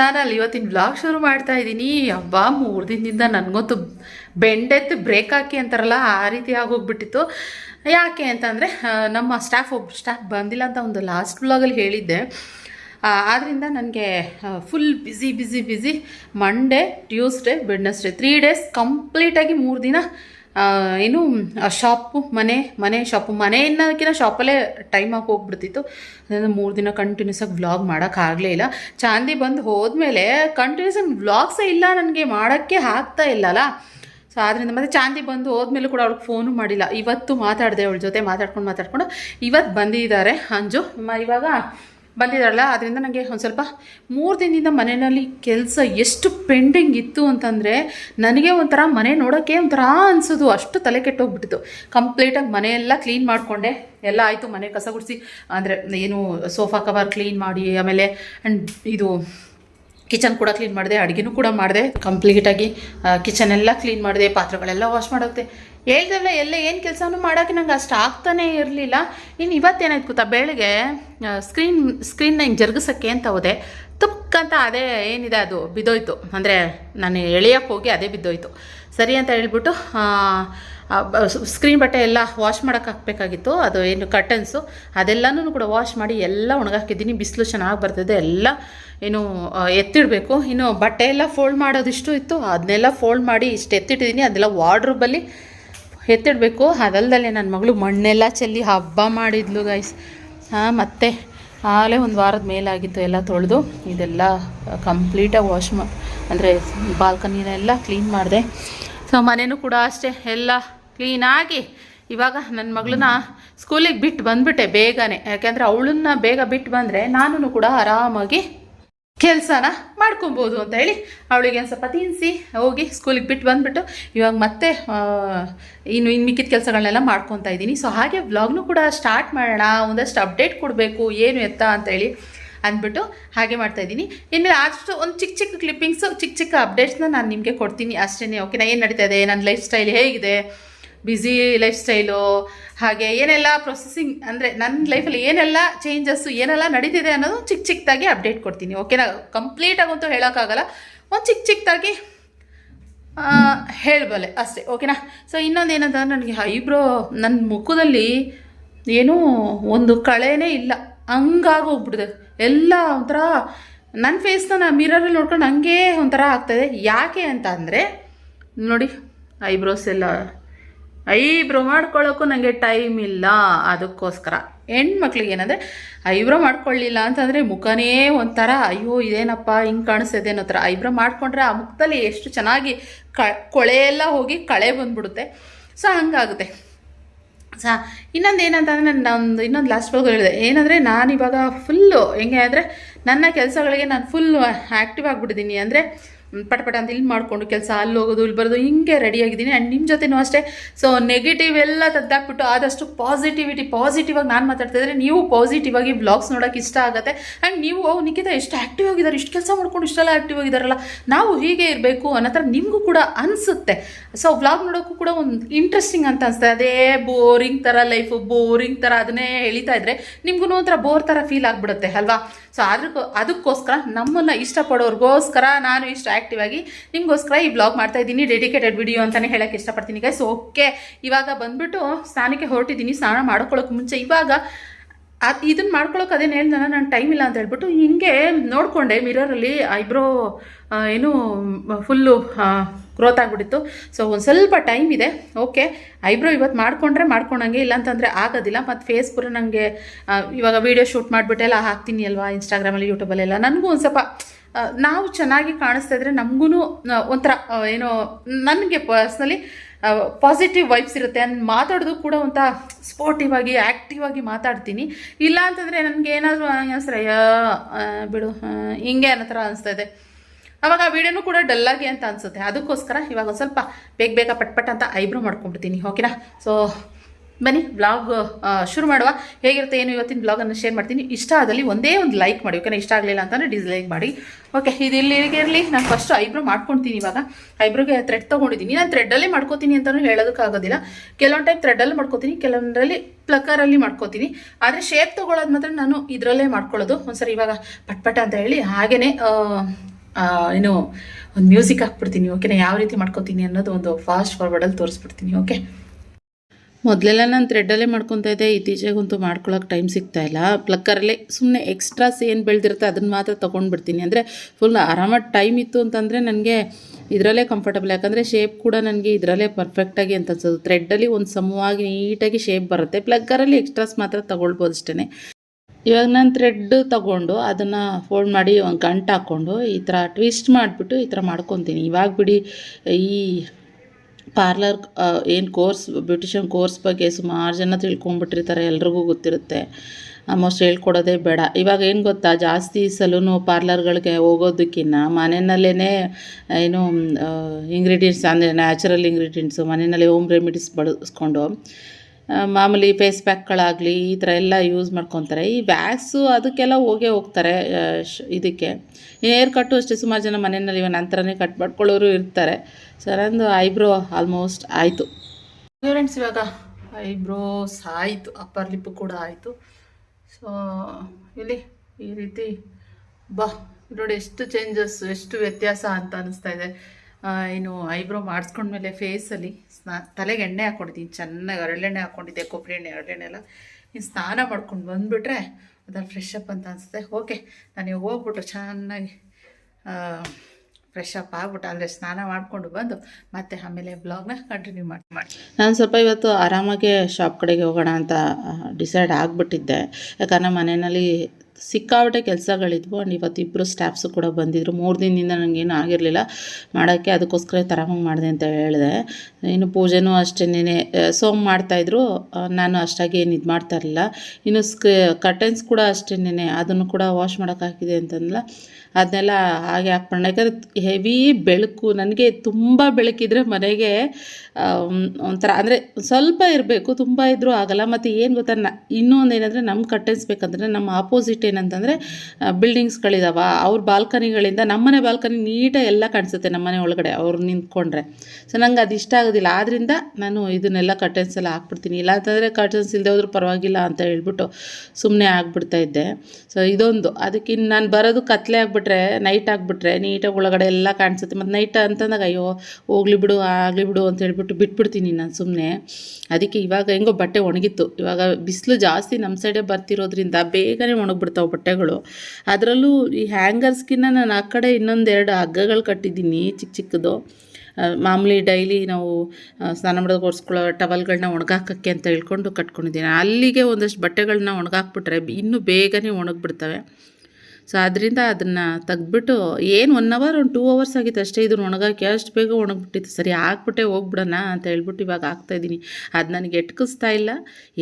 Channel ಇವತ್ತಿನ vlog ಶುರು ಮಾಡ್ತಾ ಇದ್ದೀನಿ. ಹಬ್ಬ ಮೂರು ದಿನದಿಂದ ನನಗಂತೂ ಬೆಂಡೆತ್ತು ಬ್ರೇಕ್ ಹಾಕಿ ಅಂತಾರಲ್ಲ, ಆ ರೀತಿ ಆಗೋಗ್ಬಿಟ್ಟಿತ್ತು. ಯಾಕೆ ಅಂತಂದರೆ ನಮ್ಮ ಸ್ಟಾಫ್ ಒಬ್ಬ ಸ್ಟಾಫ್ ಬಂದಿಲ್ಲ ಅಂತ ಒಂದು ಲಾಸ್ಟ್ ವ್ಲಾಗಲ್ಲಿ ಹೇಳಿದ್ದೆ. ಆದ್ದರಿಂದ ನನಗೆ full busy busy busy Monday Tuesday Wednesday three days ಕಂಪ್ಲೀಟಾಗಿ ಮೂರು ದಿನ ಏನು ಶಾಪು, ಮನೆ ಮನೆ ಶಾಪು, ಮನೆ ಅನ್ನೋದಕ್ಕಿಂತ ಶಾಪಲ್ಲೇ ಟೈಮ್ ಆಗಿ ಹೋಗ್ಬಿಡ್ತಿತ್ತು. ಅದನ್ನು ಮೂರು ದಿನ ಕಂಟಿನ್ಯೂಸ್ ಆಗಿ ವ್ಲಾಗ್ ಮಾಡೋಕ್ಕಾಗಲೇ ಇಲ್ಲ. ಚಾಂದಿ ಬಂದು ಹೋದ್ಮೇಲೆ ಕಂಟಿನ್ಯೂಸ್ ಆಗಿ ವ್ಲಾಗ್ಸೇ ಇಲ್ಲ ನನಗೆ, ಮಾಡೋಕ್ಕೆ ಆಗ್ತಾ ಇಲ್ಲಲ್ಲ. ಸೊ ಆದ್ದರಿಂದ ಮತ್ತೆ ಚಾಂದಿ ಬಂದು ಹೋದ್ಮೇಲೆ ಕೂಡ ಅವ್ಳಿಗೆ ಫೋನು ಮಾಡಿಲ್ಲ. ಇವತ್ತು ಮಾತಾಡಿದೆ ಅವಳ ಜೊತೆ ಮಾತಾಡ್ಕೊಂಡು ಮಾತಾಡ್ಕೊಂಡು. ಇವತ್ತು ಬಂದಿದ್ದಾರೆ ಅಂಜು. ಇವಾಗ ಬಂದಿದ್ದಾರಲ್ಲ ಅದರಿಂದ ನನಗೆ ಒಂದು ಸ್ವಲ್ಪ ಮೂರು ದಿನದಿಂದ ಮನೆಯಲ್ಲಿ ಕೆಲಸ ಎಷ್ಟು ಪೆಂಡಿಂಗ್ ಇತ್ತು ಅಂತಂದರೆ ನನಗೆ ಒಂಥರ ಮನೆ ನೋಡೋಕ್ಕೆ ಒಂಥರ ಅನಿಸೋದು, ಅಷ್ಟು ತಲೆ ಕೆಟ್ಟೋಗ್ಬಿಟ್ಟಿತ್ತು. ಕಂಪ್ಲೀಟಾಗಿ ಮನೆಯೆಲ್ಲ ಕ್ಲೀನ್ ಮಾಡಿಕೊಂಡೆ, ಎಲ್ಲ ಆಯಿತು, ಮನೆ ಕಸ ಗುಡಿಸಿ, ಅಂದರೆ ಏನು ಸೋಫಾ ಕವರ್ ಕ್ಲೀನ್ ಮಾಡಿ, ಆಮೇಲೆ ಆ್ಯಂಡ್ ಇದು ಕಿಚನ್ ಕೂಡ ಕ್ಲೀನ್ ಮಾಡಿದೆ, ಅಡುಗೆನೂ ಕೂಡ ಮಾಡಿದೆ ಕಂಪ್ಲೀಟಾಗಿ ಕಿಚನ್ ಎಲ್ಲ ಕ್ಲೀನ್ ಮಾಡಿದೆ, ಪಾತ್ರೆಗಳೆಲ್ಲ ವಾಶ್ ಮಾಡೋಕ್ಕೆ ಹೇಳ್ದಲ್ಲ ಎಲ್ಲ ಏನು ಕೆಲಸನೂ ಮಾಡೋಕ್ಕೆ ನಂಗೆ ಅಷ್ಟು ಆಗ್ತಾನೇ ಇರಲಿಲ್ಲ. ಇನ್ನು ಇವತ್ತೇನಾಯ್ತು ಗೊತ್ತಾ, ಬೆಳಗ್ಗೆ ಸ್ಕ್ರೀನ್ ಸ್ಕ್ರೀನ್ನ ಹಿಂಗೆ ಜರುಗಿಸೋಕ್ಕೆ ಅಂತ ಹೋದೆ. ತುಕ್ಕಂತ ಅದೇ ಏನಿದೆ ಅದು, ಬಿದ್ದೋಯ್ತು. ಅಂದರೆ ನಾನು ಎಳೆಯೋಕ್ಕೆ ಹೋಗಿ ಅದೇ ಬಿದ್ದೋಯ್ತು. ಸರಿ ಅಂತ ಹೇಳ್ಬಿಟ್ಟು ಸ್ಕ್ರೀನ್ ಬಟ್ಟೆ ಎಲ್ಲ ವಾಶ್ ಮಾಡೋಕೆ ಹಾಕಬೇಕಾಗಿತ್ತು. ಅದು ಏನು ಕರ್ಟನ್ಸು ಅದೆಲ್ಲನೂ ಕೂಡ ವಾಶ್ ಮಾಡಿ ಎಲ್ಲ ಒಣಗಾಕಿದ್ದೀನಿ. ಬಿಸಿಲು ಚೆನ್ನಾಗಿ ಬರ್ತಿದೆ, ಎಲ್ಲ ಏನು ಎತ್ತಿಡಬೇಕು. ಇನ್ನು ಬಟ್ಟೆ ಎಲ್ಲ ಫೋಲ್ಡ್ ಮಾಡೋದಿಷ್ಟು ಇತ್ತು. ಅದನ್ನೆಲ್ಲ ಫೋಲ್ಡ್ ಮಾಡಿ ಇಷ್ಟು ಎತ್ತಿಟ್ಟಿದ್ದೀನಿ. ಅದೆಲ್ಲ ವಾರ್ಡ್ರೂಬಲ್ಲಿ ಎತ್ತಿಡಬೇಕು ಅದಲ್ದಲ್ಲೇ ನನ್ನ ಮಗಳು ಮಣ್ಣೆಲ್ಲ ಚೆಲ್ಲಿ ಹಬ್ಬ ಮಾಡಿದ್ಲು ಗೈಸ್ ಹಾಂ ಮತ್ತೆ ಆಗಲೇ ಒಂದು ವಾರದ ಮೇಲಾಗಿತ್ತು ಎಲ್ಲ ತೊಳೆದು. ಇದೆಲ್ಲ ಕಂಪ್ಲೀಟಾಗಿ ವಾಶ್ ಮಾ ಅಂದರೆ ಬಾಲ್ಕನಿನೆಲ್ಲ ಕ್ಲೀನ್ ಮಾಡಿದೆ. ಸೊ ಮನೆಯೂ ಕೂಡ ಅಷ್ಟೇ, ಎಲ್ಲ ಕ್ಲೀನಾಗಿ ಇವಾಗ ನನ್ನ ಮಗಳನ್ನ ಸ್ಕೂಲಿಗೆ ಬಿಟ್ಟು ಬಂದುಬಿಟ್ಟೆ ಬೇಗನೆ. ಯಾಕೆಂದರೆ ಅವಳನ್ನ ಬೇಗ ಬಿಟ್ಟು ಬಂದರೆ ನಾನು ಕೂಡ ಆರಾಮಾಗಿ ಕೆಲಸನ ಮಾಡ್ಕೊಬೋದು ಅಂತ ಹೇಳಿ ಅವಳಿಗೆ ಒಂದು ಸ್ವಲ್ಪ ತಿನ್ನಿಸಿ ಹೋಗಿ ಸ್ಕೂಲಿಗೆ ಬಿಟ್ಟು ಬಂದುಬಿಟ್ಟು ಇವಾಗ ಮತ್ತೆ ಇನ್ನು ಇನ್ನು ಮಿಕ್ಕಿದ ಕೆಲಸಗಳನ್ನೆಲ್ಲ ಮಾಡ್ಕೊತಾ ಇದ್ದೀನಿ. ಸೊ ಹಾಗೆ ವ್ಲಾಗ್ನು ಕೂಡ ಸ್ಟಾರ್ಟ್ ಮಾಡೋಣ, ಒಂದಷ್ಟು ಅಪ್ಡೇಟ್ ಕೊಡಬೇಕು, ಏನು ಎತ್ತ ಅಂತೇಳಿ ಅಂದ್ಬಿಟ್ಟು ಹಾಗೆ ಮಾಡ್ತಾ ಇದ್ದೀನಿ. ಇನ್ನು ಅಷ್ಟು ಒಂದು ಚಿಕ್ಕ ಚಿಕ್ಕ ಕ್ಲಿಪ್ಪಿಂಗ್ಸು ಚಿಕ್ಕ ಚಿಕ್ಕ ಅಪ್ಡೇಟ್ಸ್ನ ನಾನು ನಿಮಗೆ ಕೊಡ್ತೀನಿ ಅಷ್ಟೇ ಓಕೆನಾ ಏನು ನಡೀತಾ ಇದೆ ನನ್ನ ಲೈಫ್ ಸ್ಟೈಲ್ ಹೇಗಿದೆ ಬ್ಯುಸಿ ಲೈಫ್ ಸ್ಟೈಲು ಹಾಗೆ ಏನೆಲ್ಲ ಪ್ರೊಸೆಸಿಂಗ್ ಅಂದರೆ ನನ್ನ ಲೈಫಲ್ಲಿ ಏನೆಲ್ಲ ಚೇಂಜಸ್ಸು ಏನೆಲ್ಲ ನಡೀತಿದೆ ಅನ್ನೋದು ಚಿಕ್ಕ ಚಿಕ್ಕದಾಗಿ ಅಪ್ಡೇಟ್ ಕೊಡ್ತೀನಿ. ಓಕೆನಾ ಕಂಪ್ಲೀಟಾಗಂತೂ ಹೇಳೋಕ್ಕಾಗಲ್ಲ. ಒಂದು ಚಿಕ್ಕ ಚಿಕ್ಕದಾಗಿ ಹೇಳಬಲ್ಲೆ ಅಷ್ಟೇ. ಓಕೆನಾ ಸೊ ಇನ್ನೊಂದು ಏನಂತಂದ್ರೆ ನನಗೆ ಐಬ್ರೋ ನನ್ನ ಮುಖದಲ್ಲಿ ಏನೂ ಒಂದು ಕಳೆನೇ ಇಲ್ಲ. ಹಂಗಾಗೋಗ್ಬಿಟ್ಟಿದೆ ಎಲ್ಲ ಒಂಥರ ನನ್ನ ಫೇಸ್ನ ನಾನು ಮಿರರಲ್ಲಿ ನೋಡ್ಕೊಂಡು ಹಂಗೆ ಒಂಥರ ಆಗ್ತಾಯಿದೆ ಯಾಕೆ ಅಂತ ಅಂದರೆ, ನೋಡಿ ಐಬ್ರೋಸ್ ಎಲ್ಲ ಐಬ್ರೋ ಮಾಡ್ಕೊಳ್ಳೋಕ್ಕೂ ನನಗೆ ಟೈಮ್ ಇಲ್ಲ. ಅದಕ್ಕೋಸ್ಕರ. ಹೆಣ್ಮಕ್ಳಿಗೆ ಏನಂದರೆ, ಐಬ್ರೋ ಮಾಡ್ಕೊಳ್ಳಿಲ್ಲ ಅಂತಂದರೆ ಮುಖನೇ ಒಂಥರ, ಅಯ್ಯೋ, ಇದೇನಪ್ಪ, ಹಿಂಗೆ ಕಾಣಿಸ್ತದೆ ಅನ್ನೋ ಥರ. ಐಬ್ರೋ ಮಾಡಿಕೊಂಡ್ರೆ ಆ ಮುಖದಲ್ಲಿ ಎಷ್ಟು ಚೆನ್ನಾಗಿ ಕ, ಕೊಳೆ ಹೋಗಿ ಕಳೆ ಬಂದ್ಬಿಡುತ್ತೆ. ಸೊ, ಹಂಗಾಗುತ್ತೆ. ಸಾ, ಇನ್ನೊಂದು ಏನಂತಂದರೆ ನಾನು ಒಂದು ಇನ್ನೊಂದು ಲಾಸ್ಟ್ ಬಗ್ಗೆ ಹೇಳಿದೆ. ಏನಂದರೆ ನಾನಿವಾಗ ಫುಲ್ಲು ಹೆಂಗೆ ಅಂದರೆ ನನ್ನ ಕೆಲಸಗಳಿಗೆ ನಾನು ಫುಲ್ ಆ್ಯಕ್ಟಿವ್ ಆಗಿಬಿಟ್ಟಿದ್ದೀನಿ. ಅಂದರೆ ಪಟ ಪಟ ಅಂತ ಇಲ್ಲಿ ಮಾಡಿಕೊಂಡು ಕೆಲಸ ಅಲ್ಲಿ ಹೋಗೋದು, ಇಲ್ಲಿ ಬರೋದು, ಹಿಂಗೆ ರೆಡಿಯಾಗಿದ್ದೀನಿ ಆ್ಯಂಡ್ ನಿಮ್ಮ ಜೊತೆನೂ ಅಷ್ಟೇ. ಸೊ ನೆಗೆಟಿವ್ ಎಲ್ಲ ತೆಗ್ದಾಕ್ಬಿಟ್ಟು ಆದಷ್ಟು ಪಾಸಿಟಿವಿಟಿ ಪಾಸಿಟಿವ್ ಆಗಿ ನಾನು ಮಾತಾಡ್ತಾ ಇದ್ರೆ ನೀವು ಪಾಸಿಟಿವ್ ಆಗಿ ಬ್ಲಾಗ್ಸ್ ನೋಡೋಕೆ ಇಷ್ಟ ಆಗುತ್ತೆ. ಆ್ಯಂಡ್ ನೀವು ಅವು ನಿಖಿತ ಎಷ್ಟು ಆ್ಯಕ್ಟಿವ್ ಆಗಿದ್ದಾರೆ ಇಷ್ಟು ಕೆಲಸ ಮಾಡ್ಕೊಂಡು ಇಷ್ಟೆಲ್ಲ ಆ್ಯಕ್ಟಿವ್ ಆಗಿದ್ದಾರಲ್ಲ ನಾವು ಹೀಗೆ ಇರಬೇಕು ಅನ್ನೋ ಥರ ನಿಮಗೂ ಕೂಡ ಅನಿಸುತ್ತೆ. ಸೊ ವ್ಲಾಗ್ ನೋಡೋಕ್ಕೂ ಕೂಡ ಒಂದು ಇಂಟ್ರೆಸ್ಟಿಂಗ್ ಅಂತ ಅನಿಸ್ತದೆ ಅದೇ ಬೋರಿಂಗ್ ಥರ ಲೈಫು ಬೋರಿಂಗ್ ಥರ ಅದನ್ನೇ ಎಳಿತಾ ಇದ್ರೆ ನಿಮಗೂ ಒಂಥರ ಬೋರ್ ಥರ ಫೀಲ್ ಆಗಿಬಿಡುತ್ತೆ, ಅಲ್ವಾ? ಸೊ ಅದಕ್ಕೋ ಅದಕ್ಕೋಸ್ಕರ ನಮ್ಮನ್ನು ಇಷ್ಟಪಡೋರಿಗೋಸ್ಕರ ನಾನು ಇಷ್ಟು ಆ್ಯಕ್ಟಿವ್ ಆಗಿ ನಿಮಗೋಸ್ಕರ ಈ ಬ್ಲಾಗ್ ಮಾಡ್ತಾ ಇದ್ದೀನಿ ಡೆಡಿಕೇಟೆಡ್ ವಿಡಿಯೋ ಅಂತಲೇ ಹೇಳೋಕ್ಕೆ ಇಷ್ಟಪಡ್ತೀನಿ ಗೈಸ್ ಓಕೆ ಇವಾಗ ಬಂದ್ಬಿಟ್ಟು ಸ್ನಾನಕ್ಕೆ ಹೊರಟಿದ್ದೀನಿ. ಸ್ನಾನ ಮಾಡ್ಕೊಳ್ಳೋಕೆ ಮುಂಚೆ ಇವಾಗ ಅದು ಇದನ್ನು ಮಾಡ್ಕೊಳ್ಳೋಕೆ ಅದೇನು ಹೇಳ್ದಲ್ಲ ನಾನು ಟೈಮ್ ಇಲ್ಲ ಅಂತ ಹೇಳ್ಬಿಟ್ಟು ಹಿಂಗೆ ನೋಡಿಕೊಂಡೆ ಮಿರರಲ್ಲಿ ಐಬ್ರೋ ಏನು ಫುಲ್ಲು ಗ್ರೋತ್ ಆಗಿಬಿಟ್ಟಿತ್ತು. ಸೊ ಒಂದು ಸ್ವಲ್ಪ ಟೈಮ್ ಇದೆ. ಓಕೆ ಐಬ್ರೋ ಇವತ್ತು ಮಾಡ್ಕೊಂಡ್ರೆ ಮಾಡ್ಕೊಂಡಂಗೆ, ಇಲ್ಲಾಂತಂದರೆ ಆಗೋದಿಲ್ಲ. ಮತ್ತು ಫೇಸ್ ಪೂರ ನನಗೆ ಇವಾಗ ವೀಡಿಯೋ ಶೂಟ್ ಮಾಡಿಬಿಟ್ಟೆಲ್ಲ ಹಾಕ್ತೀನಿ ಅಲ್ವಾ? ಇನ್ಸ್ಟಾಗ್ರಾಮಲ್ಲಿ ಯೂಟ್ಯೂಬಲ್ಲೆಲ್ಲ ನನಗೂ ಒಂದು ಸ್ವಲ್ಪ ನಾವು ಚೆನ್ನಾಗಿ ಕಾಣಿಸ್ತಾ ಇದ್ರೆ ನಮಗೂ ಒಂಥರ ಏನೋ, ನನಗೆ ಪರ್ಸ್ನಲಿ ಪಾಸಿಟಿವ್ ವೈಬ್ಸ್ ಇರುತ್ತೆ. ನಾನು ಮಾತಾಡೋದು ಕೂಡ ಒಂಥ ಸ್ಪೋರ್ಟಿವ್ ಆಗಿ ಆ್ಯಕ್ಟಿವ್ ಆಗಿ ಮಾತಾಡ್ತೀನಿ. ಇಲ್ಲ ಅಂತಂದರೆ ನನಗೆ ಏನಾದರೂ ಅಯ್ಯೋ ಬಿಡು ಹಿಂಗೆ ಅನ್ನೋ ಥರ ಅನಿಸ್ತಾ ಇದೆ. ಅವಾಗ ಆ ವಿಡಿಯೋನು ಕೂಡ ಡಲ್ಲಾಗಿ ಅಂತ ಅನಿಸುತ್ತೆ. ಅದಕ್ಕೋಸ್ಕರ ಇವಾಗ ಒಂದು ಸ್ವಲ್ಪ ಬೇಗ ಬೇಗ ಪಟ್ ಅಂತ ಐಬ್ರೋ ಮಾಡ್ಕೊಂಡ್ಬಿಡ್ತೀನಿ. ಓಕೆನಾ ಸೊ ಬನ್ನಿ ಬ್ಲಾಗ್ ಶುರು ಮಾಡುವ. ಹೇಗಿರುತ್ತೆ, ಏನು ಇವತ್ತಿನ ಬ್ಲಾಗನ್ನು ಶೇರ್ ಮಾಡ್ತೀನಿ. ಇಷ್ಟ ಆದಲ್ಲಿ ಒಂದೇ ಒಂದು ಲೈಕ್ ಮಾಡಿ. ಓಕೆನಾ ಇಷ್ಟ ಆಗಲಿಲ್ಲ ಅಂತಂದರೆ ಡಿಸ್ಲೈಕ್ ಮಾಡಿ. ಓಕೆ ಇದು ಇರಲಿ. ನಾನು ಫಸ್ಟ್ ಐಬ್ರೋ ಮಾಡ್ಕೊತೀನಿ ಇವಾಗ. ಐಬ್ರೋಗೆ ಥ್ರೆಡ್ ತೊಗೊಂಡಿದ್ದೀನಿ ನಾನು ಥ್ರೆಡ್ಡಲ್ಲೇ ಮಾಡ್ಕೋತೀನಿ ಅಂತಲೂ ಹೇಳೋದಕ್ಕಾಗೋದಿಲ್ಲ ಕೆಲವೊಂದು ಟೈಪ್ ಥ್ರೆಡಲ್ಲಿ ಮಾಡ್ಕೋತೀನಿ, ಕೆಲವೊಂದರಲ್ಲಿ ಪ್ಲಕ್ಕರಲ್ಲಿ ಮಾಡ್ಕೋತೀನಿ. ಆದರೆ ಶೇಪ್ ತೊಗೊಳೋದು ಮಾತ್ರ ನಾನು ಇದರಲ್ಲೇ ಮಾಡ್ಕೊಳ್ಳೋದು. ಒಂದ್ಸರಿ ಇವಾಗ ಪಟ್ ಪಟ್ ಅಂತ ಹೇಳಿ ಹಾಗೆಯೇ ಏನು, ಒಂದು ಮ್ಯೂಸಿಕ್ ಹಾಕ್ಬಿಡ್ತೀನಿ ಓಕೆನಾ ಯಾವ ರೀತಿ ಮಾಡ್ಕೋತೀನಿ ಅನ್ನೋದು ಒಂದು ಫಾಸ್ಟ್ ಫಾರ್ವರ್ಡಲ್ಲಿ ತೋರಿಸ್ಬಿಡ್ತೀನಿ ಓಕೆ ಮೊದಲೆಲ್ಲ ನಾನು ಥ್ರೆಡ್ಡಲ್ಲೇ ಮಾಡ್ಕೊತಾ ಇದ್ದೆ, ಇತ್ತೀಚೆಗಂತೂ ಮಾಡ್ಕೊಳಕ್ಕೆ ಟೈಮ್ ಸಿಗ್ತಾ ಇಲ್ಲ. ಪ್ಲಕ್ಕರಲ್ಲೇ ಸುಮ್ಮನೆ ಎಕ್ಸ್ಟ್ರಾಸ್ ಏನು ಬೆಳೆದಿರುತ್ತೆ ಅದನ್ನು ಮಾತ್ರ ತೊಗೊಂಡ್ಬಿಡ್ತೀನಿ. ಅಂದರೆ ಫುಲ್ ಆರಾಮಾಗಿ ಟೈಮ್ ಇತ್ತು ಅಂತಂದರೆ ನನಗೆ ಇದರಲ್ಲೇ ಕಂಫರ್ಟಬಲ್ ಯಾಕಂದರೆ ಶೇಪ್ ಕೂಡ ನನಗೆ ಇದರಲ್ಲೇ ಪರ್ಫೆಕ್ಟಾಗಿ ಅಂತ ಅನ್ಸೋದು. ಥ್ರೆಡ್ಡಲ್ಲಿ ಒಂದು ಸಮವಾಗಿ ನೀಟಾಗಿ ಶೇಪ್ ಬರುತ್ತೆ. ಪ್ಲಕ್ಕರಲ್ಲಿ ಎಕ್ಸ್ಟ್ರಾಸ್ ಮಾತ್ರ ತೊಗೊಳ್ಬೋದು ಅಷ್ಟೇ ಇವಾಗ ನಾನು ಥ್ರೆಡ್ ತಗೊಂಡು ಅದನ್ನು ಫೋಲ್ಡ್ ಮಾಡಿ ಒಂದು ಗಂಟು ಹಾಕ್ಕೊಂಡು ಈ ಥರ ಟ್ವಿಸ್ಟ್ ಮಾಡಿಬಿಟ್ಟು ಈ ಥರ ಮಾಡ್ಕೊತೀನಿ. ಇವಾಗ ಬಿಡಿ ಈ ಪಾರ್ಲರ್ ಏನು ಕೋರ್ಸ್ ಬ್ಯೂಟಿಷಿಯನ್ ಕೋರ್ಸ್ ಬಗ್ಗೆ ಸುಮಾರು ಜನ ತಿಳ್ಕೊಂಬಿಟ್ಟಿರ್ತಾರೆ, ಎಲ್ರಿಗೂ ಗೊತ್ತಿರುತ್ತೆ. ಆಲ್ಮೋಸ್ಟ್ ಹೇಳ್ಕೊಡೋದೇ ಬೇಡ. ಇವಾಗ ಏನು ಗೊತ್ತಾ, ಜಾಸ್ತಿ ಸಲೂನು ಪಾರ್ಲರ್ಗಳಿಗೆ ಹೋಗೋದಕ್ಕಿಂತ ಮನೆಯಲ್ಲೇ, ಏನು ಇಂಗ್ರೀಡಿಯೆಂಟ್ಸ್ ಅಂದರೆ ನ್ಯಾಚುರಲ್ ಇಂಗ್ರೀಡಿಯೆಂಟ್ಸು ಮನೆಯಲ್ಲೇ ಹೋಮ್ ರೆಮಿಡೀಸ್ ಬಳಸ್ಕೊಂಡು ಮಾಮೂಲಿ ಫೇಸ್ ಪ್ಯಾಕ್ಗಳಾಗಲಿ ಈ ಥರ ಎಲ್ಲ ಯೂಸ್ ಮಾಡ್ಕೊತಾರೆ. ಈ ವ್ಯಾಕ್ಸು ಅದಕ್ಕೆಲ್ಲ ಹೋಗೇ ಹೋಗ್ತಾರೆ ಇದಕ್ಕೆ. ಹೇರ್ ಕಟ್ಟು ಅಷ್ಟೇ, ಸುಮಾರು ಜನ ಮನೆಯಲ್ಲಿ ಇವನ್ ನಂತರನೇ ಕಟ್ ಮಾಡ್ಕೊಳ್ಳೋರು ಇರ್ತಾರೆ. ಸೊ ನಂದು ಐಬ್ರೋ ಆಲ್ಮೋಸ್ಟ್ ಆಯಿತು. ಫ್ರೆಂಡ್ಸ್ ಇವಾಗ ಐಬ್ರೋಸ್ ಆಯಿತು ಅಪ್ಪರ್ ಲಿಪ್ ಕೂಡ ಆಯಿತು. ಸೊ ಇಲ್ಲಿ ಈ ರೀತಿ, ಬಾ, ನೋಡಿ ಎಷ್ಟು ಚೇಂಜಸ್ ಎಷ್ಟು ವ್ಯತ್ಯಾಸ ಅಂತ ಅನಿಸ್ತಾ ಇದೆ. ಏನು ಐಬ್ರೋ ಮಾಡಿಸ್ಕೊಂಡ್ಮೇಲೆ ಫೇಸಲ್ಲಿ ತಲೆಗೆ ಎಣ್ಣೆ ಹಾಕ್ಕೊಂಡಿದ್ದೀನಿ, ಚೆನ್ನಾಗಿ ಅರಳೆಣ್ಣೆ ಹಾಕ್ಕೊಂಡಿದ್ದೆ, ಕೊಬ್ಬರಿ ಎಣ್ಣೆ ಅರಳೆಣ್ಣೆ ಎಲ್ಲ. ನೀನು ಸ್ನಾನ ಮಾಡ್ಕೊಂಡು ಬಂದುಬಿಟ್ರೆ ಅದ್ರಲ್ಲಿ ಫ್ರೆಶ್ ಅಪ್ ಅಂತ ಅನಿಸುತ್ತೆ. ಓಕೆ, ನಾನು ಹೋಗ್ಬಿಟ್ಟು ಚೆನ್ನಾಗಿ ಫ್ರೆಶ್ ಅಪ್ ಆಗ್ಬಿಟ್ಟು ಅಂದರೆ ಸ್ನಾನ ಮಾಡಿಕೊಂಡು ಬಂದು ಮತ್ತೆ ಆಮೇಲೆ ಬ್ಲಾಗ್ನ ಕಂಟಿನ್ಯೂ ಮಾಡಿ ಮಾಡಿ ನಾನು ಸ್ವಲ್ಪ ಇವತ್ತು ಆರಾಮಾಗೆ ಶಾಪ್ ಕಡೆಗೆ ಹೋಗೋಣ ಅಂತ ಡಿಸೈಡ್ ಆಗಿಬಿಟ್ಟಿದ್ದೆ. ಯಾಕಂದರೆ ಮನೆಯಲ್ಲಿ ಸಿಕ್ಕಾಪಟ್ಟೆ ಕೆಲಸಗಳಿದ್ವು ಆ್ಯಂಡ್ ಇವತ್ತಿಬ್ಬರು ಸ್ಟಾಫ್ಸು ಕೂಡ ಬಂದಿದ್ದರು ಮೂರು ದಿನದಿಂದ ನನಗೇನು ಆಗಿರಲಿಲ್ಲ. ಮಾಡೋಕ್ಕೆ ಅದಕ್ಕೋಸ್ಕರ ತರಾಮಂಗೆ ಮಾಡಿದೆ ಅಂತ ಹೇಳಿದೆ. ಇನ್ನು ಪೂಜೆನೂ ಅಷ್ಟೇನೆ ಸೋಮ್ ಮಾಡ್ತಾಯಿದ್ರು ನಾನು ಅಷ್ಟಾಗಿ ಏನು ಇದು ಮಾಡ್ತಾ ಇರಲಿಲ್ಲ. ಇನ್ನು ಸ್ಕ್ ಕರ್ಟನ್ಸ್ ಕೂಡ ಅಷ್ಟೇನೆ ಅದನ್ನು ಕೂಡ ವಾಶ್ ಮಾಡೋಕೆ ಹಾಕಿದೆ ಅಂತಂದಲ್ಲ ಅದನ್ನೆಲ್ಲ ಹಾಗೆ ಹಾಕ್ಕೊಂಡು. ಯಾಕಂದರೆ ಹೆವಿ ಬೆಳಕು, ನನಗೆ ತುಂಬ ಬೆಳಕಿದ್ರೆ ಮನೆಗೆ ಒಂಥರ ಅಂದರೆ ಸ್ವಲ್ಪ ಇರಬೇಕು, ತುಂಬ ಇದ್ದರೂ ಆಗಲ್ಲ. ಮತ್ತು ಏನು ಗೊತ್ತಾ, ನ, ಇನ್ನೊಂದು ಏನಂದರೆ ನಮ್ಮ ಕಟ್ಟೆನ್ಸ್ ಬೇಕಂದರೆ ನಮ್ಮ ಆಪೋಸಿಟ್ ಏನಂತಂದರೆ ಬಿಲ್ಡಿಂಗ್ಸ್ಗಳಿದಾವ ಅವ್ರ ಬಾಲ್ಕನಿಗಳಿಂದ ನಮ್ಮನೆ ಬಾಲ್ಕನಿ ನೀಟಾಗಿ ಎಲ್ಲ ಕಾಣಿಸುತ್ತೆ ನಮ್ಮನೆ ಒಳಗಡೆ, ಅವ್ರು ನಿಂತ್ಕೊಂಡ್ರೆ. ಸೊ ನಂಗೆ ಅದು ಇಷ್ಟ ಆಗೋದಿಲ್ಲ. ಆದ್ದರಿಂದ ನಾನು ಇದನ್ನೆಲ್ಲ ಕಟ್ಟೆನ್ಸ್ ಎಲ್ಲ ಹಾಕ್ಬಿಡ್ತೀನಿ. ಇಲ್ಲ ಅಂತಂದರೆ ಕರ್ಟನ್ಸ್ ಇಲ್ಲದೆ ಹೋದ್ರೂ ಪರವಾಗಿಲ್ಲ ಅಂತ ಹೇಳ್ಬಿಟ್ಟು ಸುಮ್ಮನೆ ಆಗ್ಬಿಡ್ತಾ ಇದ್ದೆ. ಸೊ ಇದೊಂದು. ಅದಕ್ಕಿನ್ನು ನಾನು ಬರೋದು ಕತ್ಲೆ ಆಗಿಬಿಟ್ರೆ ನೈಟ್ ಆಗಿಬಿಟ್ರೆ ನೀಟಾಗಿ ಒಳಗಡೆ ಎಲ್ಲ ಕಾಣಿಸುತ್ತೆ. ಮತ್ತು ನೈಟ್ ಅಂತಂದಾಗ, ಅಯ್ಯೋ, ಹೋಗ್ಲಿ ಬಿಡು, ಆಗಲಿ ಬಿಡು ಅಂತ ಹೇಳ್ಬಿಟ್ಟು ಬಿಟ್ಬಿಡ್ತೀನಿ ನಾನು ಸುಮ್ಮನೆ ಅದಕ್ಕೆ ಇವಾಗ ಹೆಂಗೋ ಬಟ್ಟೆ ಒಣಗಿತ್ತು. ಇವಾಗ ಬಿಸಿಲು ಜಾಸ್ತಿ ನಮ್ಮ ಸೈಡೇ ಬರ್ತಿರೋದ್ರಿಂದ ಬೇಗನೆ ಒಣಗಿಬಿಡ್ತಾವೆ ಬಟ್ಟೆಗಳು. ಅದರಲ್ಲೂ ಈ ಹ್ಯಾಂಗರ್ಸ್ಗಿನ್ನ ನಾನು ಆ ಕಡೆ ಇನ್ನೊಂದೆರಡು ಹಗ್ಗಗಳು ಕಟ್ಟಿದ್ದೀನಿ ಚಿಕ್ಕ ಚಿಕ್ಕದು. ಮಾಮೂಲಿ ಡೈಲಿ ನಾವು ಸ್ನಾನ ಮಾಡೋದು ಒರೆಸ್ಕೊಳ್ಳೋ ಟವಲ್ಗಳನ್ನ ಒಣಗಾಕಕ್ಕೆ ಅಂತ ಹೇಳ್ಕೊಂಡು ಕಟ್ಕೊಂಡಿದ್ದೀನಿ. ಅಲ್ಲಿಗೆ ಒಂದಷ್ಟು ಬಟ್ಟೆಗಳನ್ನ ಒಣಗಾಕ್ಬಿಟ್ರೆ ಇನ್ನೂ ಬೇಗನೆ ಒಣಗಿಬಿಡ್ತವೆ. ಸೊ ಅದರಿಂದ ಅದನ್ನು ತೆಗ್ದುಬಿಟ್ಟು ಏನು ಒನ್ ಅವರ್ ಒಂದು ಟೂ ಅವರ್ಸ್ ಆಗಿತ್ತು ಅಷ್ಟೇ ಇದನ್ನು ಒಣಗಾಕಿ ಅಷ್ಟು ಬೇಗ ಒಣಗಿಬಿಟ್ಟಿತ್ತು. ಸರಿ ಹಾಕ್ಬಿಟ್ಟೆ ಹೋಗ್ಬಿಡೋಣ ಅಂತ ಹೇಳ್ಬಿಟ್ಟು ಇವಾಗ ಹಾಕ್ತಾಯಿದ್ದೀನಿ ಅದು ನನಗೆ ಎಟ್ಕಿಸ್ತಾ ಇಲ್ಲ.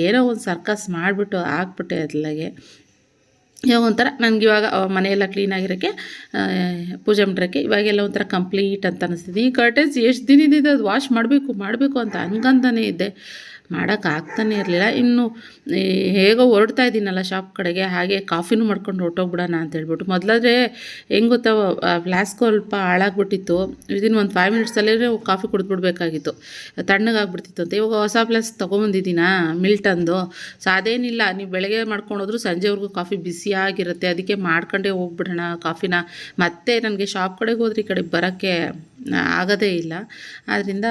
ಏನೋ ಒಂದು ಸರ್ಕಸ್ ಮಾಡಿಬಿಟ್ಟು ಹಾಕ್ಬಿಟ್ಟೆ ಅದ್ಲಾಗೆ. ಇವಾಗ ಒಂಥರ ನನಗೆ ಇವಾಗ ಮನೆಯೆಲ್ಲ ಕ್ಲೀನಾಗಿರೋಕ್ಕೆ ಪೂಜೆ ಮಾಡಿರೋಕ್ಕೆ ಇವಾಗೆಲ್ಲ ಒಂಥರ ಕಂಪ್ಲೀಟ್ ಅಂತ ಅನಿಸ್ತಿದೆ. ಈ ಕರ್ಟನ್ಸ್ ಎಷ್ಟು ದಿನದಿಂದ ಅದು ವಾಶ್ ಮಾಡಬೇಕು ಮಾಡಬೇಕು ಅಂತ ಅನ್ಕೊಂತಾನೆ ಇದ್ದೆ ಮಾಡೋಕೆ ಆಗ್ತಾನೆ ಇರಲಿಲ್ಲ. ಇನ್ನು ಹೇಗೋ ಹೊರಡ್ತಾ ಇದ್ದೀನಲ್ಲ ಶಾಪ್ ಕಡೆಗೆ, ಹಾಗೆ ಕಾಫಿನೂ ಮಾಡ್ಕೊಂಡು ಹೊರಟೋಗ್ಬಿಡೋಣ ಅಂತ ಹೇಳ್ಬಿಟ್ಟು. ಮೊದಲಾದ್ರೆ ಹೆಂಗೆ ಗೊತ್ತಾ ಫ್ಲಾಸ್ಕ್ ಸ್ವಲ್ಪ ಹಾಳಾಗ್ಬಿಟ್ಟಿತ್ತು. ವಿದಿನ್ ಒಂದು ಫೈವ್ ಮಿನಿಟ್ಸಲ್ಲೇ ಕಾಫಿ ಕುಡಿದ್ಬಿಡ್ಬೇಕಾಗಿತ್ತು. ತಣ್ಣಗಾಗ್ಬಿಡ್ತಿತ್ತು ಅಂತ. ಇವಾಗ ಹೊಸ ಫ್ಲಾಸ್ಕ್ ತೊಗೊಬಂದಿದ್ದೀನ ಮಿಲ್ಟಂದು ಸೊ ಅದೇನಿಲ್ಲ. ನೀವು ಬೆಳಗ್ಗೆ ಮಾಡ್ಕೊಂಡೋದ್ರು ಸಂಜೆವರೆಗೂ ಕಾಫಿ ಬಿಸಿಯಾಗಿರುತ್ತೆ ಅದಕ್ಕೆ ಮಾಡ್ಕೊಂಡೇ ಹೋಗ್ಬಿಡೋಣ ಕಾಫಿನ. ಮತ್ತೆ ನನಗೆ ಶಾಪ್ ಕಡೆಗೆ ಹೋದ್ರೆ ಈ ಕಡೆ ಬರೋಕ್ಕೆ ಆಗೋದೇ ಇಲ್ಲ. ಆದ್ದರಿಂದ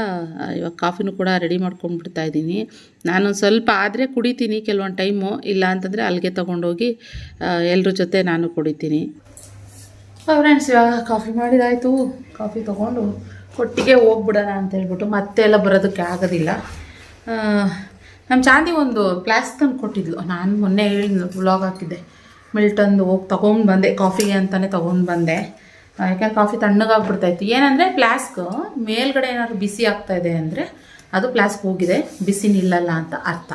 ಇವಾಗ ಕಾಫಿನೂ ಕೂಡ ರೆಡಿ ಮಾಡ್ಕೊಂಡ್ಬಿಡ್ತಾ ಇದ್ದೀನಿ. ನಾನು ಸ್ವಲ್ಪ ಆದರೆ ಕುಡಿತೀನಿ ಕೆಲವೊಂದು ಟೈಮು, ಇಲ್ಲ ಅಂತಂದರೆ ಅಲ್ಲಿಗೆ ತೊಗೊಂಡೋಗಿ ಎಲ್ಲರ ಜೊತೆ ನಾನು ಕುಡಿತೀನಿ. ಫ್ರೆಂಡ್ಸ್ ಇವಾಗ ಕಾಫಿ ಮಾಡಿದಾಯಿತು. ಕಾಫಿ ತೊಗೊಂಡು ಕೊಟ್ಟಿಗೆ ಹೋಗ್ಬಿಡೋಣ ಅಂತ ಹೇಳ್ಬಿಟ್ಟು ಮತ್ತೆ ಎಲ್ಲ ಬರೋದಕ್ಕೆ ಆಗೋದಿಲ್ಲ. ನಮ್ಮ ಚಾಂದಿ ಒಂದು ಪ್ಲಾಸ್ ತಂದು ಕೊಟ್ಟಿದ್ಲು. ನಾನು ಮೊನ್ನೆ ಹೇಳಿದ್ನು ಬ್ಲಾಗ್ ಹಾಕಿದ್ದೆ. ಮಿಲ್ಟನ್ದು ಹೋಗಿ ತೊಗೊಂಡು ಬಂದೆ ಕಾಫಿಗೆ ಅಂತಲೇ ತೊಗೊಂಡು ಬಂದೆ. ಯಾಕಂದ್ರೆ ಕಾಫಿ ತಣ್ಣಗಾಗ್ಬಿಡ್ತಾಯಿತ್ತು. ಏನಂದರೆ ಫ್ಲಾಸ್ಕ್ ಮೇಲ್ಗಡೆ ಏನಾದ್ರು ಬಿಸಿ ಆಗ್ತಾ ಇದೆ ಅಂದರೆ ಅದು ಫ್ಲಾಸ್ಕ್ ಹೋಗಿದೆ, ಬಿಸಿ ನಿಲ್ಲಲ್ಲ ಅಂತ ಅರ್ಥ.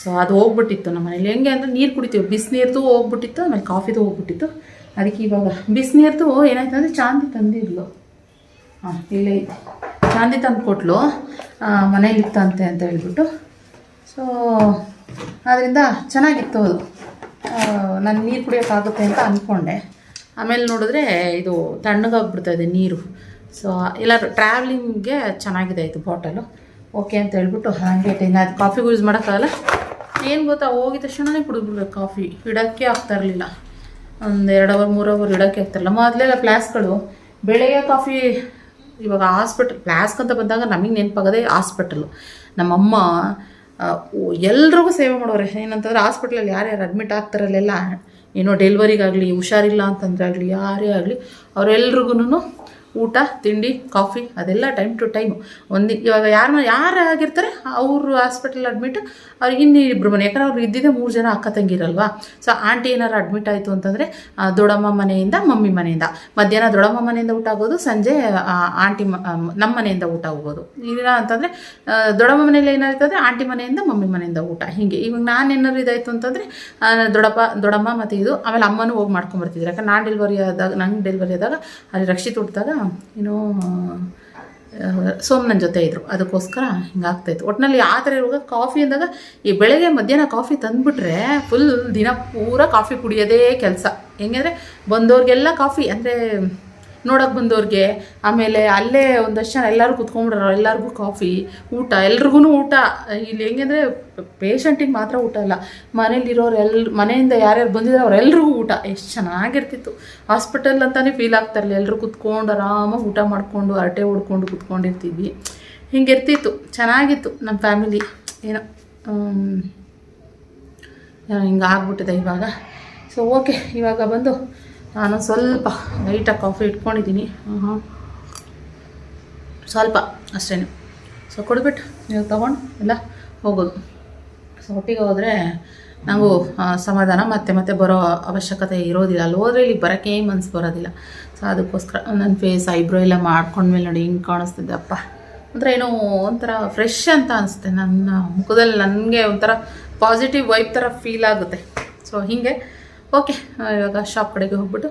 ಸೊ ಅದು ಹೋಗ್ಬಿಟ್ಟಿತ್ತು ನಮ್ಮ ಮನೇಲಿ. ಹೆಂಗೆ ಅಂದರೆ ನೀರು ಕುಡಿತೀವಿ. ಬಿಸಿನೀರ್ದು ಹೋಗ್ಬಿಟ್ಟಿತ್ತು, ಆಮೇಲೆ ಕಾಫಿದು ಹೋಗ್ಬಿಟ್ಟಿತ್ತು. ಅದಕ್ಕೆ ಇವಾಗ ಬಿಸಿನೀರ್ದು ಏನಾಯ್ತು ಅಂದರೆ ಚಾಂದಿ ತಂದಿದ್ಲು. ಹಾಂ ಇಲ್ಲೇ ಚಾಂದಿ ತಂದು ಕೊಟ್ಲು ಮನೇಲಿ ಇತ್ತಂತೆ ಅಂತ ಹೇಳ್ಬಿಟ್ಟು. ಸೊ ಅದರಿಂದ ಚೆನ್ನಾಗಿತ್ತು ಅದು. ನಾನು ನೀರು ಕುಡಿಯೋಕ್ಕಾಗುತ್ತೆ ಅಂತ ಅಂದ್ಕೊಂಡೆ ಆಮೇಲೆ ನೋಡಿದ್ರೆ ಇದು ತಣ್ಣಗಾಗ್ಬಿಡ್ತಾ ಇದೆ ನೀರು. ಸೊ ಎಲ್ಲರೂ ಟ್ರಾವ್ಲಿಂಗ್ಗೆ ಚೆನ್ನಾಗಿದೆ ಇದು ಬಾಟಲು ಓಕೆ ಅಂತ ಹೇಳ್ಬಿಟ್ಟು ಹಾಗೆ ಅದು ಕಾಫಿಗೂ ಯೂಸ್ ಮಾಡೋಕ್ಕಾಗಲ್ಲ. ಏನು ಗೊತ್ತಾ, ಹೋಗಿದ ತಕ್ಷಣನೇ ಕುಡಿದ್ಬಿಡ್ಬೇಕು ಕಾಫಿ ಇಡೋಕ್ಕೆ ಆಗ್ತಾ ಇರಲಿಲ್ಲ. ಒಂದು ಎರಡು ಅವರ್ ಮೂರು ಅವರ್ ಇಡೋಕ್ಕೆ ಆಗ್ತಾಯಿಲ್ಲ ಮೊದಲೆಲ್ಲ ಫ್ಲಾಸ್ಕ್ಗಳು ಬೆಳಗ್ಗೆ ಕಾಫಿ ಇವಾಗ ಹಾಸ್ಪಿಟಲ್ ಫ್ಲಾಸ್ಕ್ ಅಂತ ಬಂದಾಗ ನಮಗೆ ನೆನಪಾಗೋದೇ ಹಾಸ್ಪಿಟಲು ನಮ್ಮಮ್ಮ ಎಲ್ರಿಗೂ ಸೇವೆ ಮಾಡೋರೆ. ಏನಂತಂದ್ರೆ ಹಾಸ್ಪಿಟ್ಲಲ್ಲಿ ಯಾರ್ಯಾರು ಅಡ್ಮಿಟ್ ಆಗ್ತಾರಲ್ಲೆಲ್ಲ ಏನೋ ಡೆಲ್ವರಿಗಾಗಲಿ ಹುಷಾರಿಲ್ಲ ಅಂತಂದ್ರೆ ಆಗಲಿ ಯಾರೇ ಆಗಲಿ ಅವರೆಲ್ರಿಗೂ ಊಟ, ತಿಂಡಿ ಕಾಫಿ ಅದೆಲ್ಲ ಟೈಮ್ ಟು ಟೈಮ್ ಒಂದು, ಇವಾಗ ಯಾರನ್ನ ಯಾರು ಆಗಿರ್ತಾರೆ ಅವರು ಹಾಸ್ಪಿಟಲ್ ಅಡ್ಮಿಟ್ ಅವ್ರಿಗೆ ಇನ್ನೂ ಇಬ್ಬರು ಮನೆ. ಯಾಕಂದ್ರೆ ಅವ್ರು ಇದ್ದಿದ್ದೆ ಮೂರು ಜನ ಅಕ್ಕ ತಂಗಿರಲ್ವಾ? ಸೊ ಆಂಟಿ ಏನಾರು ಅಡ್ಮಿಟ್ ಆಯಿತು ಅಂತಂದರೆ ದೊಡ್ಡಮ್ಮ ಮನೆಯಿಂದ ಮಮ್ಮಿ ಮನೆಯಿಂದ. ಮಧ್ಯಾಹ್ನ ದೊಡ್ಡಮ್ಮ ಮನೆಯಿಂದ ಊಟ ಆಗೋದು, ಸಂಜೆ ಆಂಟಿ ನಮ್ಮ ಮನೆಯಿಂದ ಊಟ ಹೋಗೋದು. ಇಲ್ಲ ಅಂತಂದರೆ ದೊಡ್ಡಮ್ಮ ಮನೆಯಲ್ಲಿ ಏನಾಗ್ತದೆ ಆಂಟಿ ಮನೆಯಿಂದ ಮಮ್ಮಿ ಮನೆಯಿಂದ ಊಟ. ಹೀಗೆ. ಇವಾಗ ನಾನು ಏನಾದ್ರು ಇದಾಯಿತು ಅಂತಂದರೆ ದೊಡ್ಡಪ್ಪ, ದೊಡ್ಡಮ್ಮ ಮತ್ತು ಇದು, ಆಮೇಲೆ ಅಮ್ಮನೂ ಹೋಗಿ ಮಾಡ್ಕೊಂಬರ್ತಿದ್ರು ಯಾಕಂದ್ರೆ ನಾನು ಡೆಲಿವರಿ ಆದಾಗ, ನಂಗೆ ಡೆಲಿವರಿ ಆದಾಗ, ಅಲ್ಲಿ ರಕ್ಷಿತ್ ಹುಟ್ಟಿದಾಗ ಏನೋ ಸೋಮನ ಜೊತೆ ಇದ್ದರು ಅದಕ್ಕೋಸ್ಕರ ಹಿಂಗಾಗ್ತಾಯಿತ್ತು ಒಟ್ಟಿನಲ್ಲಿ ಆ ಥರ ಇರುವಾಗ ಕಾಫಿ ಅಂದಾಗ ಈ ಬೆಳಗ್ಗೆ ಮಧ್ಯಾಹ್ನ ಕಾಫಿ ತಂದುಬಿಟ್ರೆ ಫುಲ್ ದಿನ ಪೂರ ಕಾಫಿ ಕುಡಿಯೋದೇ ಕೆಲಸ. ಹೆಂಗಂದರೆ ಬಂದವ್ರಿಗೆಲ್ಲ ಕಾಫಿ ಅಂದರೆ ನೋಡೋಕೆ ಬಂದವ್ರಿಗೆ. ಆಮೇಲೆ ಅಲ್ಲೇ ಒಂದಷ್ಟು ಜನ ಎಲ್ಲರೂ ಕುತ್ಕೊಂಡ್ಬಿಡೋರು, ಎಲ್ಲರಿಗೂ ಕಾಫಿ ಊಟ ಎಲ್ರಿಗೂ ಊಟ. ಇಲ್ಲಿ ಹೆಂಗಂದರೆ ಪೇಷಂಟಿಗೆ ಮಾತ್ರ ಊಟ ಅಲ್ಲ. ಮನೇಲಿರೋರು ಎಲ್, ಮನೆಯಿಂದ ಯಾರ್ಯಾರು ಬಂದಿದ್ದಾರೆ ಅವರೆಲ್ರಿಗೂ ಊಟ. ಎಷ್ಟು ಚೆನ್ನಾಗಿರ್ತಿತ್ತು. ಹಾಸ್ಪಿಟಲ್ ಅಂತಲೇ ಫೀಲ್ ಆಗ್ತಾರಲ್ಲ ಎಲ್ಲರೂ ಕುತ್ಕೊಂಡು ಆರಾಮಾಗಿ ಊಟ ಮಾಡಿಕೊಂಡು, ಹರಟೆ ಹೊಡ್ಕೊಂಡು ಕುತ್ಕೊಂಡಿರ್ತಿದ್ವಿ ಹಿಂಗಿರ್ತಿತ್ತು. ಚೆನ್ನಾಗಿತ್ತು ನಮ್ಮ ಫ್ಯಾಮಿಲಿ ಏನೋ ಹಿಂಗೆ ಆಗ್ಬಿಟ್ಟಿದೆ ಇವಾಗ. ಸೊ ಓಕೆ ಇವಾಗ ಬಂದು ನಾನು ಸ್ವಲ್ಪ ಲೈಟಾಗಿ ಕಾಫಿ ಇಟ್ಕೊಂಡಿದ್ದೀನಿ. ಸ್ವಲ್ಪ ಅಷ್ಟೇ ಸೊ ಕೊಡ್ಬಿಟ್ಟು ನೀವು ತೊಗೊಂಡು ಎಲ್ಲ ಹೋಗೋದು. ಸೊ ಒಟ್ಟಿಗೆ ಹೋದರೆ ನಾವು ಸಮಾಧಾನ, ಮತ್ತೆ ಮತ್ತೆ ಬರೋ ಅವಶ್ಯಕತೆ ಇರೋದಿಲ್ಲ. ಅಲ್ಲಿ ಹೋದರೆ ಇಲ್ಲಿ ಬರೋಕ್ಕೆ ಮನ್ಸು ಬರೋದಿಲ್ಲ. ಸೊ ಅದಕ್ಕೋಸ್ಕರ ನನ್ನ ಫೇಸ್ ಐಬ್ರೋ ಎಲ್ಲ ಮಾಡ್ಕೊಂಡ್ಮೇಲೆ ನೋಡಿ ಹಿಂಗೆ ಕಾಣಿಸ್ತಿದ್ದೆ ಅಪ್ಪ. ಒಂಥರ ಏನೋ ಒಂಥರ ಫ್ರೆಶ್ ಅಂತ ಅನಿಸುತ್ತೆ. ನನ್ನ ಮುಖದಲ್ಲಿ ನನಗೆ ಒಂಥರ ಪಾಸಿಟಿವ್ ವೈಬ್ ಥರ ಫೀಲ್ ಆಗುತ್ತೆ. ಸೊ ಹೀಗೆ ಓಕೆ ಇವಾಗ ಶಾಪ್ ಕಡೆಗೆ ಹೋಗ್ಬಿಟ್ಟು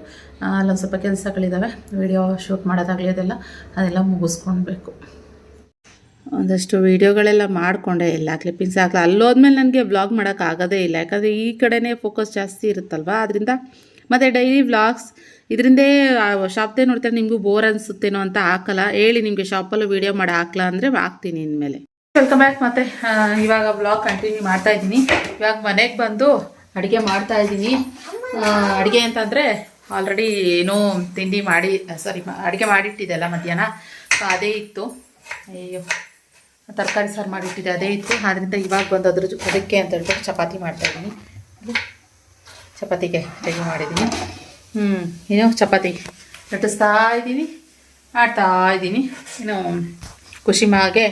ಅಲ್ಲೊಂದು ಸ್ವಲ್ಪ ಕೆಲಸಗಳಿದ್ದಾವೆ ವಿಡಿಯೋ ಶೂಟ್ ಮಾಡೋದಾಗಲಿ ಅದೆಲ್ಲ ಅದೆಲ್ಲ ಮುಗಿಸ್ಕೊಳ್ಬೇಕು ಒಂದಷ್ಟು ವೀಡಿಯೋಗಳೆಲ್ಲ ಮಾಡಿಕೊಂಡೆ ಎಲ್ಲ ಕ್ಲಿಪ್ಪಿಂಗ್ಸ್ ಆಗಲ್ಲ ಅಲ್ಲೋದ್ಮೇಲೆ ನನಗೆ ವ್ಲಾಗ್ ಮಾಡೋಕ್ಕಾಗೋದೇ ಇಲ್ಲ. ಯಾಕಂದರೆ ಈ ಕಡೆನೇ ಫೋಕಸ್ ಜಾಸ್ತಿ ಇರುತ್ತಲ್ವ? ಅದರಿಂದ ಮತ್ತು ಡೈಲಿ ವ್ಲಾಗ್ಸ್ ಇದರಿಂದೇ ಶಾಪ್ದೇ ನೋಡ್ತಾರೆ ನಿಮಗೂ ಬೋರ್ ಅನಿಸುತ್ತೇನೋ ಅಂತ ಹಾಕಲ್ಲ. ಹೇಳಿ ನಿಮಗೆ ಶಾಪಲ್ಲೂ ವೀಡಿಯೋ ಮಾಡಿ ಹಾಕಲ್ಲ ಅಂದರೆ ಹಾಕ್ತೀನಿ ಇನ್ಮೇಲೆ. ವೆಲ್ಕಮ್ ಬ್ಯಾಕ್ ಮತ್ತೆ ಇವಾಗ ವ್ಲಾಗ್ ಕಂಟಿನ್ಯೂ ಮಾಡ್ತಾ ಇದ್ದೀನಿ. ಇವಾಗ ಮನೆಗೆ ಬಂದು ಅಡುಗೆ ಮಾಡ್ತಾ ಇದ್ದೀನಿ. ಅಡುಗೆ ಅಂತಂದರೆ ಆಲ್ರೆಡಿ ಏನೋ ತಿಂಡಿ ಮಾಡಿ ಸಾರಿ ಅಡುಗೆ ಮಾಡಿಟ್ಟಿದ್ದೆಲ್ಲ ಮಧ್ಯಾಹ್ನ. ಸೊ ಅದೇ ಇತ್ತು. ಅಯ್ಯೋ, ತರಕಾರಿ ಸಾರು ಮಾಡಿಟ್ಟಿದ್ದೆ, ಅದೇ ಇತ್ತು. ಆದ್ದರಿಂದ ಇವಾಗ ಬಂದು ಅದ್ರ ಅದಕ್ಕೆ ಅಂತ ಹೇಳ್ಬಿಟ್ಟು ಚಪಾತಿ ಮಾಡ್ತಾ ಇದ್ದೀನಿ. ಚಪಾತಿಗೆ ರೆಡಿ ಮಾಡಿದ್ದೀನಿ. ಹ್ಞೂ ಏನು ಚಪಾತಿ ಲಟ್ಟಿಸ್ತಾ ಇದ್ದೀನಿ, ಮಾಡ್ತಾ ಇದ್ದೀನಿ. ಖುಷಿ ಮಾಗೆ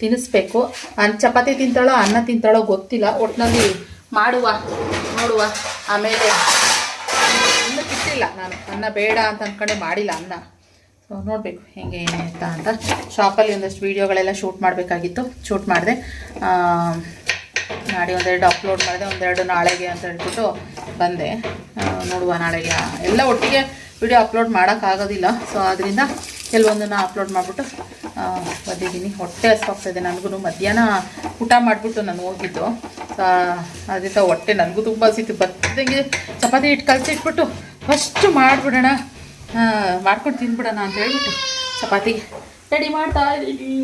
ತಿನ್ನಿಸ್ಬೇಕು. ಅನ್, ಚಪಾತಿ ತಿಂತಾಳೋ, ಅನ್ನ ತಿಂತಾಳೋ ಗೊತ್ತಿಲ್ಲ. ಒಟ್ಟಿನಲ್ಲಿ ಮಾಡುವ, ನೋಡುವ. ಆಮೇಲೆ ಅನ್ನ ಕಿಟ್ಟಿಲ್ಲ ನಾನು. ಅನ್ನ ಬೇಡ ಅಂತ ಅಂದ್ಕೊಂಡೆ ಮಾಡಿಲ್ಲ ಅನ್ನ. ಸೊ ನೋಡಬೇಕು ಹೆಂಗೆ ಏನು ಅಂತ ಅಂತ. ಶಾಪಲ್ಲಿ ಒಂದಷ್ಟು ವೀಡಿಯೋಗಳೆಲ್ಲ ಶೂಟ್ ಮಾಡಬೇಕಾಗಿತ್ತು. ಶೂಟ್ ಮಾಡಿದೆ. ಮಾಡಿ ಒಂದೆರಡು ಅಪ್ಲೋಡ್ ಮಾಡಿದೆ. ಒಂದೆರಡು ನಾಳೆಗೆ ಅಂತ ಹೇಳ್ಬಿಟ್ಟು ಬಂದೆ. ನೋಡುವ ನಾಳೆಗೆ. ಎಲ್ಲ ಒಟ್ಟಿಗೆ ವಿಡಿಯೋ ಅಪ್ಲೋಡ್ ಮಾಡೋಕ್ಕಾಗೋದಿಲ್ಲ. ಸೊ ಅದರಿಂದ ಕೆಲವೊಂದನ್ನು ಅಪ್ಲೋಡ್ ಮಾಡಿಬಿಟ್ಟು ಬಂದಿದ್ದೀನಿ. ಹೊಟ್ಟೆ ಹಸ್ವಾಗ್ತಾಯಿದೆ ನನಗೂ ಮಧ್ಯಾಹ್ನ ಊಟ ಮಾಡಿಬಿಟ್ಟು ನಾನು ಹೋಗಿದ್ದು. ಅದರಿಂದ ಹೊಟ್ಟೆ ನನಗೂ ತುಂಬ ಹಸಿತು ಬತ್ತದಂಗೆ ಚಪಾತಿ ಹಿಟ್ಟು ಕಲಸಿಟ್ಬಿಟ್ಟು ಫಸ್ಟು ಮಾಡಿಬಿಡೋಣ. ಮಾಡ್ಕೊಂಡು ತಿಂದ್ಬಿಡೋಣ ಅಂತ ಹೇಳ್ಬಿಟ್ಟು ಚಪಾತಿ ರೆಡಿ ಮಾಡ್ತಾ ಇದ್ದೀನಿ.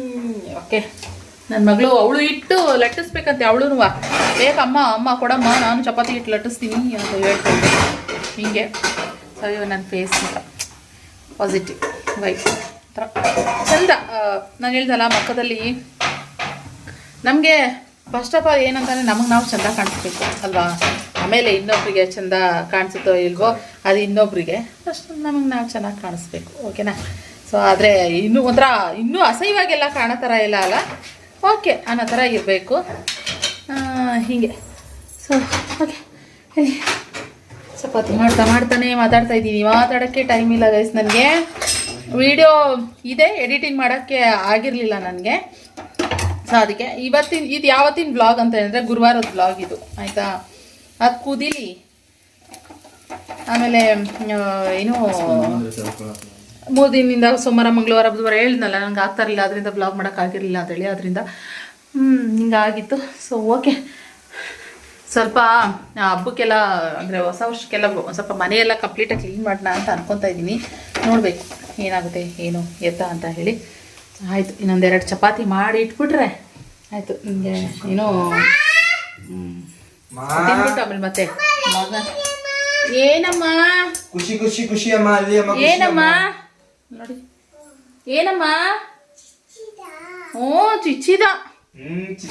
ಓಕೆ. ನನ್ನ ಮಗಳು, ಅವಳು ಇಟ್ಟು ಲಟ್ಟಿಸ್ಬೇಕಂತೆ ಅವಳು ಬೇಕಮ್ಮ ಅಮ್ಮ ಕೊಡಮ್ಮ, ನಾನು ಚಪಾತಿ ಇಟ್ಟು ಲಟ್ಟಿಸ್ತೀನಿ ಅಂತ ಹೇಳ್ಕೊಂಡು ಹೀಗೆ. ಸರಿ ನನ್ನ ಫೇಸ್ ಪಾಸಿಟಿವ್ ವೈಫ್ ಥರ ಚಂದ. ನಾನು ಹೇಳ್ದಲ್ಲ, ಮಕ್ಕದಲ್ಲಿ ನಮಗೆ ಫಸ್ಟ್ ಆಫ್ ಆಲ್ ಏನಂತಂದರೆ ನಮಗೆ ನಾವು ಚೆಂದ ಕಾಣಿಸ್ಬೇಕು, ಅಲ್ವಾ? ಆಮೇಲೆ ಇನ್ನೊಬ್ರಿಗೆ ಚೆಂದ ಕಾಣಿಸುತ್ತೋ ಇಲ್ವೋ, ಅದು ಇನ್ನೊಬ್ರಿಗೆ. ಫಸ್ಟ್ ನಮಗೆ ನಾವು ಚೆನ್ನಾಗಿ ಕಾಣಿಸ್ಬೇಕು, ಓಕೆನಾ? ಸೊ ಆದರೆ ಇನ್ನೂ ಒಂಥರ, ಇನ್ನೂ ಅಸಹ್ಯವಾಗೆಲ್ಲ ಕಾಣೋ ಥರ ಇಲ್ಲ ಅಲ್ಲ? ಓಕೆ ಅನ್ನೋ ಥರ ಇರಬೇಕು. ಹೀಗೆ. ಸೊ ಓಕೆ ಚಪಾತಿ ಮಾಡ್ತಾ ಮಾಡ್ತಾನೆ ಮಾತಾಡ್ತಾ ಇದ್ದೀನಿ. ಮಾತಾಡೋಕ್ಕೆ ಟೈಮ್ ಇಲ್ಲ ಗೈಸ್ ನನಗೆ. ವಿಡಿಯೋ ಇದೆ ಎಡಿಟಿಂಗ್ ಮಾಡೋಕ್ಕೆ ಆಗಿರಲಿಲ್ಲ ನನಗೆ. ಸೊ ಅದಕ್ಕೆ ಇವತ್ತಿನ ಇದು ಯಾವತ್ತಿನ ಬ್ಲಾಗ್ ಅಂತ ಹೇಳಿದ್ರೆ ಗುರುವಾರದ ಬ್ಲಾಗ್ ಇದು. ಆಯಿತಾ? ಅದು ಕುದೀಲಿ. ಆಮೇಲೆ ಏನು? ಮೂರು ದಿನದಿಂದ ಸೋಮವಾರ, ಮಂಗಳವಾರ, ಬುಧವಾರ ಹೇಳಿದ್ನಲ್ಲ, ನಂಗೆ ಆಗ್ತಾ ಇರಲಿಲ್ಲ ಅದರಿಂದ ಬ್ಲಾಗ್ ಮಾಡೋಕ್ಕಾಗಿರಲಿಲ್ಲ ಅಂತೇಳಿ ಅದರಿಂದ ಹಿಂಗಾಗಿತ್ತು. ಸೊ ಓಕೆ ಸ್ವಲ್ಪ ಹಬ್ಬಕ್ಕೆಲ್ಲ, ಅಂದರೆ ಹೊಸ ವರ್ಷಕ್ಕೆಲ್ಲ ಸ್ವಲ್ಪ ಮನೆಯೆಲ್ಲ ಕಂಪ್ಲೀಟಾಗಿ ಕ್ಲೀನ್ ಮಾಡೋಣ ಅಂತ ಅನ್ಕೊತಾ ಇದ್ದೀನಿ. ನೋಡಬೇಕು, ಏನಾಗುತ್ತೆ, ಏನು, ಎತ್ತ ಅಂತ ಹೇಳಿ. ಆಯಿತು ಇನ್ನೊಂದೆರಡು ಚಪಾತಿ ಮಾಡಿ ಇಟ್ಬಿಟ್ರೆ. ಆಯಿತು ನಿಮಗೆ ಏನೋ ತಿಂದ್ಬಿಟ್ಟು ಆಮೇಲೆ ಮತ್ತೆ. ಮಗ. ಏನಮ್ಮ? ಖುಷಿ ಖುಷಿ ಖುಷಿ ಅಮ್ಮ ಅಲ್ಲಿ ಅಮ್ಮ ಏನಮ್ಮ? ನೋಡಿ. ಏನಮ್ಮ? ಓ ಚಿಚ್ಚಿದ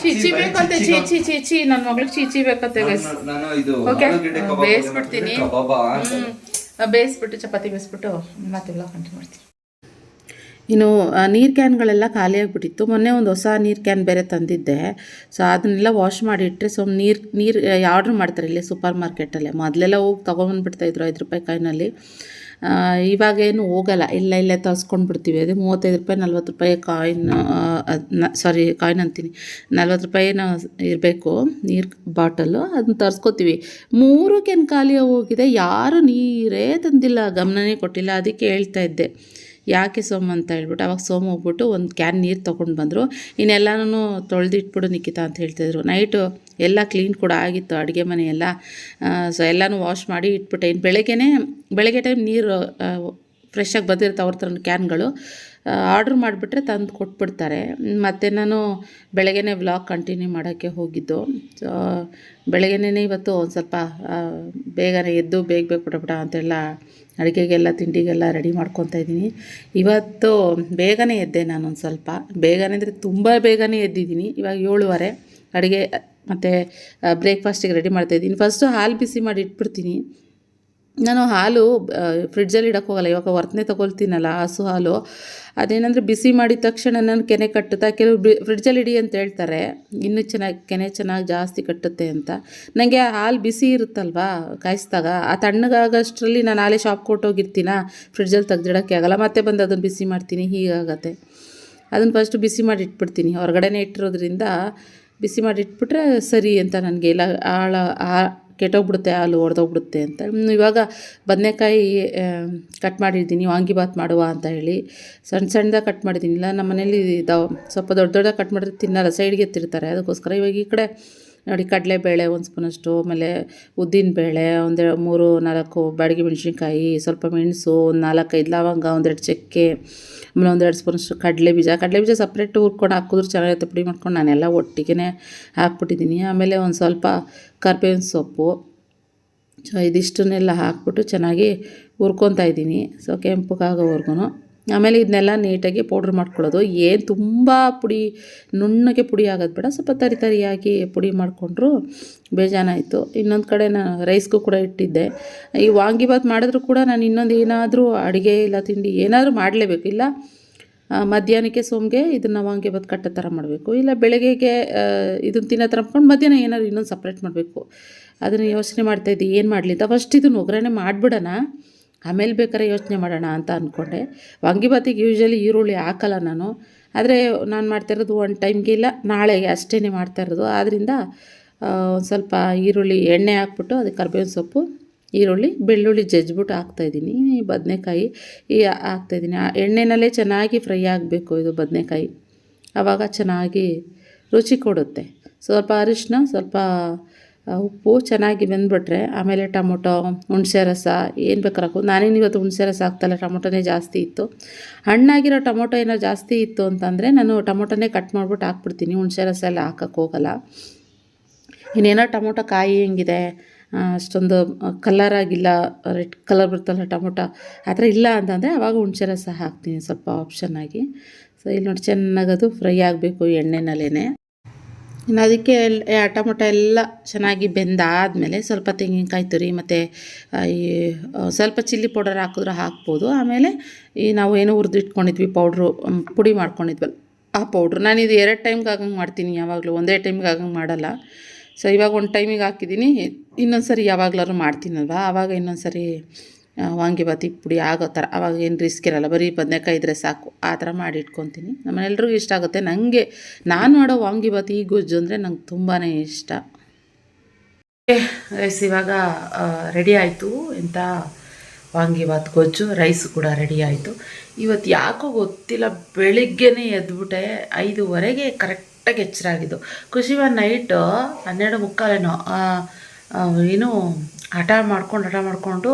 ಬರೀ ಬೇಕಂತೆ ಚೀಚಿ ಚೀಚಿ ನನ್ನ ಮಗಳಿಗೆ ಚೀಚಿ ಬೇಕಂತೆ ಬೇಯಿಸ್ಬಿಡ್ತೀನಿ. ಬೇಯಿಸ್ಬಿಟ್ಟು ಚಪಾತಿ ಬೇಯಿಸ್ಬಿಟ್ಟು ಮತ್ತೆ ಕಂಟಿನ್ಯೂ ಮಾಡ್ತೀನಿ. ಇನ್ನು ನೀರು ಕ್ಯಾನ್ಗಳೆಲ್ಲ ಖಾಲಿಯಾಗಿಬಿಟ್ಟಿತ್ತು. ಮೊನ್ನೆ ಒಂದು ಹೊಸ ನೀರು ಕ್ಯಾನ್ ಬೇರೆ ತಂದಿದ್ದೆ. ಸೊ ಅದನ್ನೆಲ್ಲ ವಾಶ್ ಮಾಡಿ ಇಟ್ಟರೆ ಸೊ ನೀರು ನೀರು ಆರ್ಡ್ರ್ ಮಾಡ್ತಾರೆ ಇಲ್ಲಿ ಸೂಪರ್ ಮಾರ್ಕೆಟಲ್ಲೇ. ಮೊದಲೆಲ್ಲ ಹೋಗಿ ತೊಗೊಂಬಂದ್ಬಿಡ್ತಾಯಿದ್ರು ಐದು ರೂಪಾಯಿ ಕಾಯಿನಲ್ಲಿ. ಇವಾಗೇನು ಹೋಗಲ್ಲ. ಇಲ್ಲ, ಇಲ್ಲೇ ತರಿಸ್ಕೊಂಡು ಬಿಡ್ತೀವಿ ಅದೇ ಮೂವತ್ತೈದು ರೂಪಾಯಿ, ನಲ್ವತ್ತು ರೂಪಾಯಿ ಕಾಯಿನ್ ಸಾರಿ ಕಾಯಿನ್ ಅಂತೀನಿ. ನಲ್ವತ್ತು ರೂಪಾಯಿನ ಇರಬೇಕು, ನೀರು ಬಾಟಲು ಅದನ್ನ ತರ್ಸ್ಕೊತೀವಿ. ಮೂರು ಕೆನ್ ಖಾಲಿ ಹೋಗಿದೆ. ಯಾರು ನೀರೇ ತಂದಿಲ್ಲ, ಗಮನನೇ ಕೊಟ್ಟಿಲ್ಲ. ಅದಕ್ಕೆ ಹೇಳ್ತಾ ಇದ್ದೆ. ಯಾಕೆ ಸೋಮ ಅಂತ ಹೇಳ್ಬಿಟ್ಟು, ಅವಾಗ ಸೋಮ ಹೋಗ್ಬಿಟ್ಟು ಒಂದು ಕ್ಯಾನ್ ನೀರು ತೊಗೊಂಡು ಬಂದರು. ಇನ್ನೆಲ್ಲನೂ ತೊಳೆದಿಟ್ಬಿಡು ನಿಖಿತಾ ಅಂತ ಹೇಳ್ತಿದ್ರು. ನೈಟು ಎಲ್ಲ ಕ್ಲೀನ್ ಕೂಡ ಆಗಿತ್ತು, ಅಡುಗೆ ಮನೆಯೆಲ್ಲ ಸೊ ಎಲ್ಲನೂ ವಾಶ್ ಮಾಡಿ ಇಟ್ಬಿಟ್ಟೆ. ಇನ್ನು ಬೆಳಗ್ಗೆನೇ, ಬೆಳಗ್ಗೆ ಟೈಮ್ ನೀರು ಫ್ರೆಶಾಗಿ ಬಂದಿರುತ್ತೆ ಅವ್ರ ಥರ ಕ್ಯಾನ್ಗಳು ಆರ್ಡ್ರ್ ಮಾಡಿಬಿಟ್ರೆ ತಂದು ಕೊಟ್ಬಿಡ್ತಾರೆ. ಮತ್ತು ನಾನು ಬೆಳಗ್ಗೆನೇ ವ್ಲಾಗ್ ಕಂಟಿನ್ಯೂ ಮಾಡೋಕ್ಕೆ ಹೋಗಿದ್ದು. ಸೊ ಬೆಳಗ್ಗೆನೇ ಇವತ್ತು ಒಂದು ಸ್ವಲ್ಪ ಬೇಗನೆ ಎದ್ದು ಬೇಗ ಬೇಗ ಪಟ ಪಟ ಅಂತೆಲ್ಲ ಅಡುಗೆಗೆಲ್ಲ, ತಿಂಡಿಗೆಲ್ಲ ರೆಡಿ ಮಾಡ್ಕೊತಾ ಇದ್ದೀನಿ. ಇವತ್ತು ಬೇಗನೆ ಎದ್ದೆ ನಾನು ಒಂದು ಸ್ವಲ್ಪ. ಬೇಗನೆ ಅಂದರೆ ತುಂಬ ಬೇಗನೆ ಎದ್ದಿದ್ದೀನಿ. ಇವಾಗ ಏಳುವರೆ. ಅಡುಗೆ, ಮತ್ತು ಬ್ರೇಕ್ಫಾಸ್ಟಿಗೆ ರೆಡಿ ಮಾಡ್ತಾಯಿದ್ದೀನಿ ಫಸ್ಟು ಹಾಲು ಬಿಸಿ ಮಾಡಿ ಇಟ್ಬಿಡ್ತೀನಿ. ನಾನು ಹಾಲು ಫ್ರಿಡ್ಜಲ್ಲಿ ಇಡೋಕ್ಕೆ ಹೋಗಲ್ಲ, ಇವಾಗ ವರ್ತನೆ ತೊಗೊಳ್ತೀನಲ್ಲ, ಹಸು ಹಾಲು. ಅದೇನಂದರೆ ಬಿಸಿ ಮಾಡಿದ ತಕ್ಷಣ ನಾನು ಕೆನೆ ಕಟ್ಟುತ್ತಾ, ಕೆಲವು ಬಿ ಫ್ರಿಡ್ಜಲ್ಲಿ ಇಡಿ ಅಂತ ಹೇಳ್ತಾರೆ. ಇನ್ನೂ ಚೆನ್ನಾಗಿ, ಕೆನೆ ಚೆನ್ನಾಗಿ ಜಾಸ್ತಿ ಕಟ್ಟುತ್ತೆ ಅಂತ. ನನಗೆ ಹಾಲು ಬಿಸಿ ಇರುತ್ತಲ್ವಾ, ಕಾಯಿಸಿದಾಗ, ಆ ತಣ್ಣಗಾಗೋಷ್ಟರಲ್ಲಿ ನಾನು ಹಾಲೇ ಶಾಪ್ ಕೊಟ್ಟೋಗಿರ್ತೀನ ಫ್ರಿಡ್ಜಲ್ಲಿ ತೆಗ್ದಿಡೋಕ್ಕೆ ಆಗಲ್ಲ, ಮತ್ತೆ ಬಂದು ಅದನ್ನು ಬಿಸಿ ಮಾಡ್ತೀನಿ ಹೀಗಾಗತ್ತೆ ಅದನ್ನು ಫಸ್ಟು ಬಿಸಿ ಮಾಡಿ ಇಟ್ಬಿಡ್ತೀನಿ. ಹೊರಗಡೆನೇ ಇಟ್ಟಿರೋದ್ರಿಂದ ಬಿಸಿ ಮಾಡಿ ಇಟ್ಬಿಟ್ರೆ ಸರಿ ಅಂತ ನನಗೆ ಎಲ್ಲ ಆಳ, ಆ ಕೆಟ್ಟೋಗ್ಬಿಡುತ್ತೆ, ಹಾಲು ಒಡೆದೋಗ್ಬಿಡುತ್ತೆ ಅಂತ. ಇವಾಗ ಬದನೆಕಾಯಿ ಕಟ್ ಮಾಡಿದ್ದೀನಿ ವಾಂಗಿಬಾತ್ ಮಾಡುವ ಅಂತ ಹೇಳಿ. ಸಣ್ಣ ಸಣ್ಣದಾಗ ಕಟ್ ಮಾಡಿದ್ದೀನಿ. ಇಲ್ಲ, ನಮ್ಮ ಮನೇಲಿ ಸ್ವಲ್ಪ ದೊಡ್ಡ ದೊಡ್ಡ ಕಟ್ ಮಾಡಿದ್ರೆ ತಿನ್ನಲ್ಲ ಸೈಡ್ಗೆ ಎತ್ತಿರ್ತಾರೆ. ಅದಕ್ಕೋಸ್ಕರ ಇವಾಗ ಈ ಕಡೆ ನೋಡಿ, ಕಡಲೆಬೇಳೆ ಒಂದು ಸ್ಪೂನಷ್ಟು, ಆಮೇಲೆ ಉದ್ದಿನಬೇಳೆ, ಒಂದು ಮೂರು, ನಾಲ್ಕು ಬಾಡಿಗೆ ಮೆಣಸಿನ್ಕಾಯಿ, ಸ್ವಲ್ಪ ಮೆಣಸು, ಒಂದು ನಾಲ್ಕೈದು ಲವಂಗ ಒಂದೆರಡು ಚಕ್ಕೆ, ಆಮೇಲೆ ಒಂದೆರಡು ಸ್ಪೂನಷ್ಟು ಕಡಲೆ ಬೀಜ. ಕಡಲೆ ಬೀಜ ಸಪ್ರೇಟ್ ಹುರ್ಕೊಂಡು ಹಾಕಿದ್ರೆ ಚೆನ್ನಾಗಿರುತ್ತೆ, ಪುಡಿ ಮಾಡ್ಕೊಂಡು ನಾನೆಲ್ಲ ಒಟ್ಟಿಗೆ ಹಾಕ್ಬಿಟ್ಟಿದ್ದೀನಿ. ಆಮೇಲೆ ಒಂದು ಸ್ವಲ್ಪ ಕರ್ಬೇವಿನ ಸೊಪ್ಪು. ಸೊ ಇದಿಷ್ಟನ್ನೆಲ್ಲ ಹಾಕ್ಬಿಟ್ಟು ಚೆನ್ನಾಗಿ ಹುರ್ಕೊತಾ ಇದ್ದೀನಿ. ಸೊ ಕೆಂಪಗಾಗೋವರೆಗೂ ಆಮೇಲೆ ಇದನ್ನೆಲ್ಲ ನೀಟಾಗಿ ಪೌಡ್ರ್ ಮಾಡ್ಕೊಳ್ಳೋದು. ಏನು ತುಂಬ ಪುಡಿ, ನುಣ್ಣಗೆ ಪುಡಿ ಆಗೋದು ಬೇಡ. ಸ್ವಲ್ಪ ತರಿ ತರಿಯಾಗಿ ಪುಡಿ ಮಾಡಿಕೊಂಡ್ರು ಬೇಜಾನಾಯಿತು ಇನ್ನೊಂದು ಕಡೆ ನಾನು ರೈಸ್ಗೂ ಕೂಡ ಇಟ್ಟಿದ್ದೆ. ಈ ವಾಂಗಿಬಾತ್ ಮಾಡಿದ್ರು ಕೂಡ ನಾನು ಇನ್ನೊಂದು ಏನಾದರೂ ಅಡುಗೆ ಇಲ್ಲ, ತಿಂಡಿ ಏನಾದರೂ ಮಾಡಲೇಬೇಕು. ಇಲ್ಲ ಮಧ್ಯಾಹ್ನಕ್ಕೆ ಸೋಮ್ಗೆ ಇದನ್ನು ಬದ್ ಕಟ್ಟೋ ಥರ ಮಾಡಬೇಕು. ಇಲ್ಲ ಬೆಳಗ್ಗೆಗೆ ಇದನ್ನು ತಿನ್ನೋ ಥರ ಮಾಡ್ಕೊಂಡು ಮಧ್ಯಾಹ್ನ ಏನಾದ್ರು ಇನ್ನೊಂದು ಸಪ್ರೇಟ್ ಮಾಡಬೇಕು. ಅದನ್ನು ಯೋಚನೆ ಮಾಡ್ತಾಯಿದ್ದೆ ಏನು ಮಾಡಲಿ ಅಂತ. ಫಸ್ಟ್ ಇದನ್ನು ಒಗ್ಗರಣೆ ಮಾಡಿಬಿಡೋಣ. ಆಮೇಲೆ ಬೇಕಾದ್ರೆ ಯೋಚನೆ ಮಾಡೋಣ ಅಂತ ಅಂದ್ಕೊಂಡೆ ವಾಂಗಿಬಾತಿಗೆ ಯೂಶ್ವಲಿ ಈರುಳ್ಳಿ ಹಾಕಲ್ಲ ನಾನು. ಆದರೆ ನಾನು ಮಾಡ್ತಾ ಇರೋದು ಒಂದು ಟೈಮ್ಗೆ ಇಲ್ಲ ನಾಳೆಗೆ ಅಷ್ಟೇ ಮಾಡ್ತಾ ಇರೋದು. ಆದ್ದರಿಂದ ಒಂದು ಸ್ವಲ್ಪ ಈರುಳ್ಳಿ ಎಣ್ಣೆ ಹಾಕ್ಬಿಟ್ಟು, ಅದಕ್ಕೆ ಕರ್ಬೇವಿನ ಸೊಪ್ಪು ಈರುಳ್ಳಿ, ಬೆಳ್ಳುಳ್ಳಿ ಜಜ್ಜಿಬಿಟ್ಟು ಹಾಕ್ತಾಯಿದ್ದೀನಿ ಬದನೆಕಾಯಿ, ಈ ಹಾಕ್ತಾಯಿದ್ದೀನಿ ಎಣ್ಣೆನಲ್ಲೇ ಚೆನ್ನಾಗಿ ಫ್ರೈ ಆಗಬೇಕು ಇದು ಬದನೆಕಾಯಿ. ಆವಾಗ ಚೆನ್ನಾಗಿ ರುಚಿ ಕೊಡುತ್ತೆ. ಸ್ವಲ್ಪ ಅರಿಶಿನ ಸ್ವಲ್ಪ ಉಪ್ಪು ಚೆನ್ನಾಗಿ ಬೆಂದ್ಬಿಟ್ರೆ, ಆಮೇಲೆ ಟೊಮೊಟೊ, ಹುಣಸೆ ರಸ, ಏನು ಬೇಕಾದ್ರೆ ಹಾಕೋದು ನಾನೇನು ಇವತ್ತು ಹುಣಸೆ ರಸ ಹಾಕ್ತಲ್ಲ, ಟೊಮೊಟೊನೇ ಜಾಸ್ತಿ ಇತ್ತು. ಹಣ್ಣಾಗಿರೋ ಟೊಮೊಟೊ ಏನೋ ಜಾಸ್ತಿ ಇತ್ತು ಅಂತಂದರೆ, ನಾನು ಟೊಮೊಟೊನೇ ಕಟ್ ಮಾಡಿಬಿಟ್ಟು ಹಾಕ್ಬಿಡ್ತೀನಿ. ಹುಣಸೆ ರಸ ಎಲ್ಲ ಹಾಕೋಕ್ಕೋಗಲ್ಲ ಇನ್ನೇನೋ ಟೊಮೊಟೊ ಕಾಯಿ ಹೆಂಗಿದೆ ಅಷ್ಟೊಂದು ಕಲರ್ ಆಗಿಲ್ಲ ರೆಡ್ ಕಲರ್ ಬರ್ತಲ್ಲ ಟೊಮೊಟೊ, ಆ ಥರ ಇಲ್ಲ ಅಂತಂದರೆ ಆವಾಗ ಹುಣ್ಸೆ ರಸ ಹಾಕ್ತೀನಿ ಸ್ವಲ್ಪ ಆಪ್ಷನ್ ಆಗಿ. ಸೊ ಇಲ್ಲಿ ನೋಡಿ ಚೆನ್ನಾಗಿ ಅದು ಫ್ರೈ ಆಗಬೇಕು ಎಣ್ಣೆನಲ್ಲೇ ಇನ್ನು ಅದಕ್ಕೆ ಟೊಮೊಟೊ ಎಲ್ಲ ಚೆನ್ನಾಗಿ ಬೆಂದಾದಮೇಲೆ ಸ್ವಲ್ಪ ತೆಂಗಿನಕಾಯಿ ತುರಿ ಮತ್ತು ಈ ಸ್ವಲ್ಪ ಚಿಲ್ಲಿ ಪೌಡರ್ ಹಾಕಿದ್ರೆ ಹಾಕ್ಬೋದು. ಆಮೇಲೆ ಈ ನಾವು ಏನು ಹುರಿದಿಟ್ಕೊಂಡಿದ್ವಿ ಪೌಡ್ರು ಪುಡಿ ಮಾಡ್ಕೊಂಡಿದ್ವಲ್ಲ ಆ ಪೌಡ್ರು ನಾನು ಇದು ಎರಡು ಟೈಮ್ಗೆ ಆಗಂಗೆ ಮಾಡ್ತೀನಿ ಯಾವಾಗಲೂ, ಒಂದೇ ಟೈಮ್ಗೆ ಆಗಂಗೆ ಮಾಡಲ್ಲ. ಸೊ ಇವಾಗ ಒಂದು ಟೈಮಿಗೆ ಹಾಕಿದ್ದೀನಿ ಇನ್ನೊಂದು ಸರಿ ಯಾವಾಗಲಾದ್ರು ಮಾಡ್ತೀನಲ್ವ? ಆವಾಗ ಇನ್ನೊಂದು ಸರಿ ವಾಂಗಿಬಾತಿ ಪುಡಿ ಆಗೋ ಥರ. ಆವಾಗ ಏನು ರಿಸ್ಕ್ ಇರಲ್ಲ. ಬರೀ ಬದನೆಕಾಯಿ ಇದ್ದರೆ ಸಾಕು. ಆ ಥರ ಮಾಡಿ ಇಟ್ಕೊತೀನಿ. ನಮ್ಮನೆಲ್ರಿಗೂ ಇಷ್ಟ ಆಗುತ್ತೆ. ನನಗೆ ನಾನು ಮಾಡೋ ವಾಂಗಿಬಾತಿ ಗೊಜ್ಜು ಅಂದರೆ ನಂಗೆ ತುಂಬಾ ಇಷ್ಟ. ರೈಸ್ ಇವಾಗ ರೆಡಿ ಆಯಿತು. ಎಂಥ ವಾಂಗಿಬಾತ್ ಗೊಜ್ಜು ರೈಸ್ ಕೂಡ ರೆಡಿ ಆಯಿತು. ಇವತ್ತು ಯಾಕೋ ಗೊತ್ತಿಲ್ಲ. ಬೆಳಿಗ್ಗೆನೇ ಎದ್ಬಿಟ್ಟೆ. ಐದುವರೆಗೆ ಕರೆಕ್ಟಾಗಿ ಎಚ್ಚರ ಆಗಿದ್ದು ನೈಟ್ ನೈಟು ಹನ್ನೆರಡು ಮುಕ್ಕಾಲೇನೋ ಏನು ಹಠ ಮಾಡ್ಕೊಂಡು, ಹಠ ಮಾಡಿಕೊಂಡು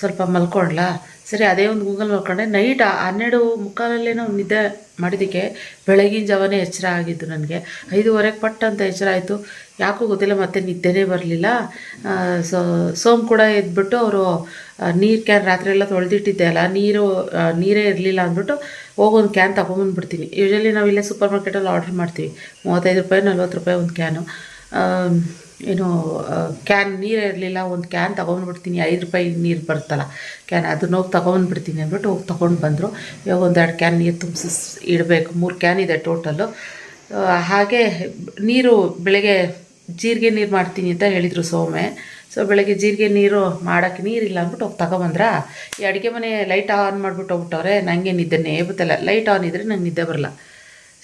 ಸ್ವಲ್ಪ ಮಲ್ಕೊಂಡ್ಲಾ? ಸರಿ, ಅದೇ ಒಂದು ಗೂಗಲ್ ಮಲ್ಕೊಂಡೆ ನೈಟ್ ಹನ್ನೆರಡು ಮುಕ್ಕಾಲಲ್ಲೇನೋ ನಿದ್ದೆ ಮಾಡಿದ್ದಕ್ಕೆ ಬೆಳಗಿನ ಜಾವನೇ ಎಚ್ಚರ ಆಗಿದ್ದು ನನಗೆ. ಐದುವರೆಗೆ ಪಟ್ ಅಂತ ಎಚ್ಚರ ಆಯಿತು. ಯಾಕೋ ಗೊತ್ತಿಲ್ಲ, ಮತ್ತೆ ನಿದ್ದೆನೇ ಬರಲಿಲ್ಲ. ಸೊ, ಸೋಮ್ ಕೂಡ ಎದ್ಬಿಟ್ಟು ಅವರು ನೀರು ಕ್ಯಾನ್ ರಾತ್ರಿ ಎಲ್ಲ ತೊಳೆದಿಟ್ಟಿದ್ದೆ ಅಲ್ಲ, ನೀರು ನೀರೇ ಇರಲಿಲ್ಲ ಅಂದ್ಬಿಟ್ಟು ಹೋಗೋ ಒಂದು ಕ್ಯಾನ್ ತೊಗೊಂಬಂದ್ಬಿಡ್ತೀನಿ. ಯೂಶಲಿ ನಾವು ಇಲ್ಲೇ ಸೂಪರ್ ಮಾರ್ಕೆಟಲ್ಲಿ ಆರ್ಡ್ರ್ ಮಾಡ್ತೀವಿ. ಮೂವತ್ತೈದು ರೂಪಾಯಿ, ನಲ್ವತ್ತು ರೂಪಾಯಿ ಒಂದು ಕ್ಯಾನು ಏನು ಕ್ಯಾನ್ ನೀರೇ ಇರಲಿಲ್ಲ, ಒಂದು ಕ್ಯಾನ್ ತೊಗೊಂಡ್ಬಿಡ್ತೀನಿ ಐದು ರೂಪಾಯಿ ನೀರು ಬರುತ್ತಲ್ಲ ಕ್ಯಾನ್ ಅದನ್ನ ಹೋಗಿ ತೊಗೊಂಡ್ಬಿಡ್ತೀನಿ ಅಂದ್ಬಿಟ್ಟು ಹೋಗಿ ತೊಗೊಂಡು ಬಂದರು. ಇವಾಗ ಒಂದೆರಡು ಕ್ಯಾನ್ ನೀರು ತುಂಬಿಸಿ ಇಡಬೇಕು, ಮೂರು ಕ್ಯಾನ್ ಇದೆ ಟೋಟಲ್ಲು ಹಾಗೆ ನೀರು ಬೆಳಗ್ಗೆ ಜೀರಿಗೆ ನೀರು ಮಾಡ್ತೀನಿ ಅಂತ ಹೇಳಿದರು ಸೋಮೆ ಸೊ ಬೆಳಗ್ಗೆ ಜೀರಿಗೆ ನೀರು ಮಾಡೋಕ್ಕೆ ನೀರಿಲ್ಲ ಅಂದ್ಬಿಟ್ಟು ಹೋಗಿ ತಗೊಬಂದ್ರ? ಈ ಅಡುಗೆ ಮನೆ ಲೈಟ್ ಆನ್ ಮಾಡಿಬಿಟ್ಟು ಹೋಗ್ಬಿಟ್ಟವ್ರೆ ನನಗೆ ನಿದ್ದೆನೇ ಬತ್ತಲ್ಲ ಲೈಟ್ ಆನ್ ಇದ್ದರೆ ನಂಗೆ ನಿದ್ದೆ ಬರಲ್ಲ.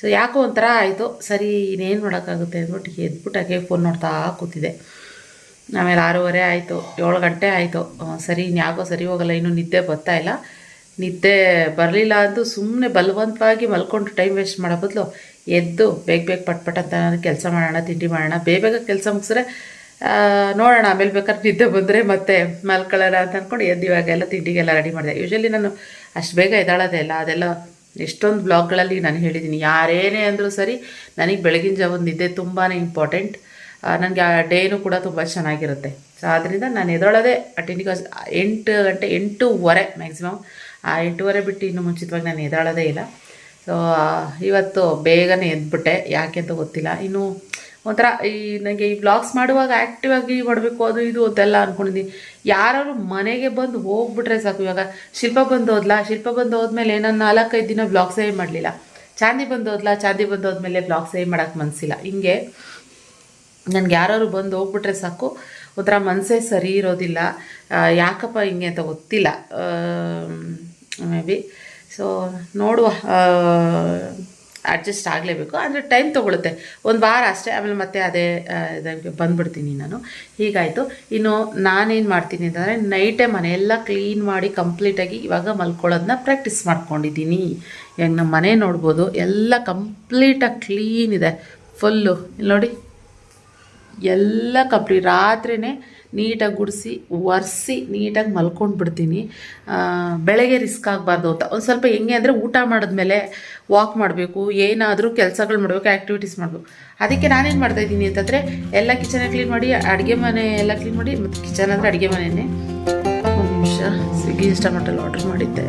ಸೊ ಯಾಕೋ ಒಂಥರ ಆಯಿತು. ಸರಿ, ಇನ್ನೇನು ಮಾಡೋಕ್ಕಾಗುತ್ತೆ ಅಂದ್ಬಿಟ್ಟು ಎದ್ಬಿಟ್ಟು ಹಾಗೆ ಫೋನ್ ನೋಡ್ತಾ ಕೂತಿದ್ದೆ ಆಮೇಲೆ ಆರೂವರೆ ಆಯಿತು, ಏಳು ಗಂಟೆ ಆಯಿತು. ಸರಿ ಇನ್ಯಾಕೋ ಸರಿ ಹೋಗಲ್ಲ, ಇನ್ನೂ ನಿದ್ದೆ ಬರ್ತಾ ಇಲ್ಲ. ನಿದ್ದೆ ಬರಲಿಲ್ಲ ಅಂದು ಸುಮ್ಮನೆ ಬಲವಂತವಾಗಿ ಮಲ್ಕೊಂಡು ಟೈಮ್ ವೇಸ್ಟ್ ಮಾಡೋ ಬದಲು ಎದ್ದು ಬೇಗ ಬೇಗ ಪಟ್ಪಟ್ ಪಟ್ ಅಂತ ಕೆಲಸ ಮಾಡೋಣ, ತಿಂಡಿ ಮಾಡೋಣ, ಬೇಗ ಬೇಗ ಕೆಲಸ ಮುಗಿಸ್ರೆ ನೋಡೋಣ, ಆಮೇಲೆ ಬೇಕಾದ್ರೆ ನಿದ್ದೆ ಬಂದರೆ ಮತ್ತೆ ಮಲ್ಕೊಳ್ಳೋಣ ಅಂತ ಅಂದ್ಕೊಂಡು ಎದ್ದು ಇವಾಗೆಲ್ಲ ತಿಂಡಿಗೆಲ್ಲ ರೆಡಿ ಮಾಡಿದೆ. ಯೂಶ್ವಲಿ ನಾನು ಅಷ್ಟು ಬೇಗ ಎದ್ದಾಳೋದೇ ಇಲ್ಲ, ಅದೆಲ್ಲ ಎಷ್ಟೊಂದು ಬ್ಲಾಗ್ಗಳಲ್ಲಿ ನಾನು ಹೇಳಿದ್ದೀನಿ ಯಾರೇನೇ ಅಂದರೂ ಸರಿ ನನಗೆ ಬೆಳಗಿನ ಜಾವ ನಿದ್ದೆ ತುಂಬಾ ಇಂಪಾರ್ಟೆಂಟ್ ನನಗೆ ಆ ಡೇನೂ ಕೂಡ ತುಂಬ ಚೆನ್ನಾಗಿರುತ್ತೆ. ಸೊ ಆದ್ದರಿಂದ ನಾನು ಎದೊಳದೆ ಅಟೆಂಡಿಕಾಸ್ ಎಂಟು ಗಂಟೆ, ಎಂಟೂವರೆ ಮ್ಯಾಕ್ಸಿಮಮ್ ಆ, ಎಂಟೂವರೆ ಬಿಟ್ಟು ಇನ್ನು ಮುಂಚಿತವಾಗಿ ನಾನು ಎದೊಳದೇ ಇಲ್ಲ. ಸೊ ಇವತ್ತು ಬೇಗನೆ ಎದ್ಬಿಟ್ಟೆ. ಯಾಕೆ ಅಂತ ಗೊತ್ತಿಲ್ಲ. ಇನ್ನು ಒಂಥರ ಈ ನನಗೆ ಈ ವ್ಲಾಗ್ಸ್ ಮಾಡುವಾಗ ಆ್ಯಕ್ಟಿವ್ ಆಗಿ ಮಾಡಬೇಕು, ಅದು ಇದು ಅಂತೆಲ್ಲ ಅಂದ್ಕೊಂಡಿದ್ದೀನಿ ಯಾರು ಮನೆಗೆ ಬಂದು ಹೋಗ್ಬಿಟ್ರೆ ಸಾಕು ಇವಾಗ. ಶಿಲ್ಪ ಬಂದು ಹೋದ್ಲಾ? ಶಿಲ್ಪ ಬಂದು ಹೋದ್ಮೇಲೆ ನಾನು ನಾಲ್ಕೈದು ದಿನ ವ್ಲಾಗ್ ಸೇವ್ ಮಾಡಲಿಲ್ಲ. ಚಾಂದಿ ಬಂದು ಹೋದ್ಲಾ? ಚಾಂದಿ ಬಂದು ಹೋದ್ಮೇಲೆ ವ್ಲಾಗ್ ಸೇವ್ ಮಾಡೋಕ್ಕೆ ಮನಸ್ಸಿಲ್ಲ ಹಿಂಗೆ ನನಗೆ ಯಾರು ಬಂದು ಹೋಗ್ಬಿಟ್ರೆ ಸಾಕು. ಒಂಥರ ಮನಸ್ಸೇ ಸರಿ ಇರೋದಿಲ್ಲ. ಯಾಕಪ್ಪ ಹಿಂಗೆ ಅಂತ ಗೊತ್ತಿಲ್ಲ. ಮೇ ಬಿ ಸೊ ನೋಡುವ. ಅಡ್ಜಸ್ಟ್ ಆಗಲೇಬೇಕು. ಅಂದರೆ ಟೈಮ್ ತೊಗೊಳುತ್ತೆ. ಒಂದು ವಾರ ಅಷ್ಟೇ, ಆಮೇಲೆ ಮತ್ತೆ ಅದೇ ಇದಕ್ಕೆ ಬಂದುಬಿಡ್ತೀನಿ ನಾನು. ಹೀಗಾಯಿತು. ಇನ್ನು ನಾನೇನು ಮಾಡ್ತೀನಿ ಅಂತಂದರೆ ನೈಟೇ ಮನೆಯೆಲ್ಲ ಕ್ಲೀನ್ ಮಾಡಿ ಕಂಪ್ಲೀಟಾಗಿ ಇವಾಗ ಮಲ್ಕೊಳ್ಳೋದನ್ನ ಪ್ರಾಕ್ಟೀಸ್ ಮಾಡ್ಕೊಂಡಿದ್ದೀನಿ. ಹೆಂಗೆ ನಮ್ಮ ಮನೆ ನೋಡ್ಬೋದು, ಎಲ್ಲ ಕಂಪ್ಲೀಟಾಗಿ ಕ್ಲೀನ್ ಇದೆ. ಫುಲ್ಲು ನೋಡಿ. ಎಲ್ಲ ಕಂಪ್ಲೀಟ್ ರಾತ್ರಿನೇ ನೀಟಾಗಿ ಗುಡಿಸಿ, ಒರೆಸಿ, ನೀಟಾಗಿ ಮಲ್ಕೊಂಡು ಬಿಡ್ತೀನಿ. ಬೆಳಗ್ಗೆ ರಿಸ್ಕ್ ಆಗಬಾರ್ದು ಅಂತ. ಒಂದು ಸ್ವಲ್ಪ ಹೆಂಗೆ ಅಂದರೆ ಊಟ ಮಾಡಿದ್ಮೇಲೆ ವಾಕ್ ಮಾಡಬೇಕು, ಏನಾದರೂ ಕೆಲಸಗಳು ಮಾಡಬೇಕು ಆ್ಯಕ್ಟಿವಿಟೀಸ್ ಮಾಡಬೇಕು. ಅದಕ್ಕೆ ನಾನೇನು ಮಾಡ್ತಾಯಿದ್ದೀನಿ ಅಂತಂದರೆ, ಎಲ್ಲ ಕಿಚನ ಕ್ಲೀನ್ ಮಾಡಿ, ಅಡುಗೆ ಮನೆ ಎಲ್ಲ ಕ್ಲೀನ್ ಮಾಡಿ, ಮತ್ತು ಕಿಚನ್ ಅಂದರೆ ಅಡುಗೆ ಮನೆಯೇ ಒಂದು ನಿಮಿಷ ಸ್ವಿಗ್ಗಿ ಇನ್ಸ್ಟಾಮಾರ್ಟಲ್ಲಿ ಆರ್ಡ್ರ್ ಮಾಡಿದ್ದೆ.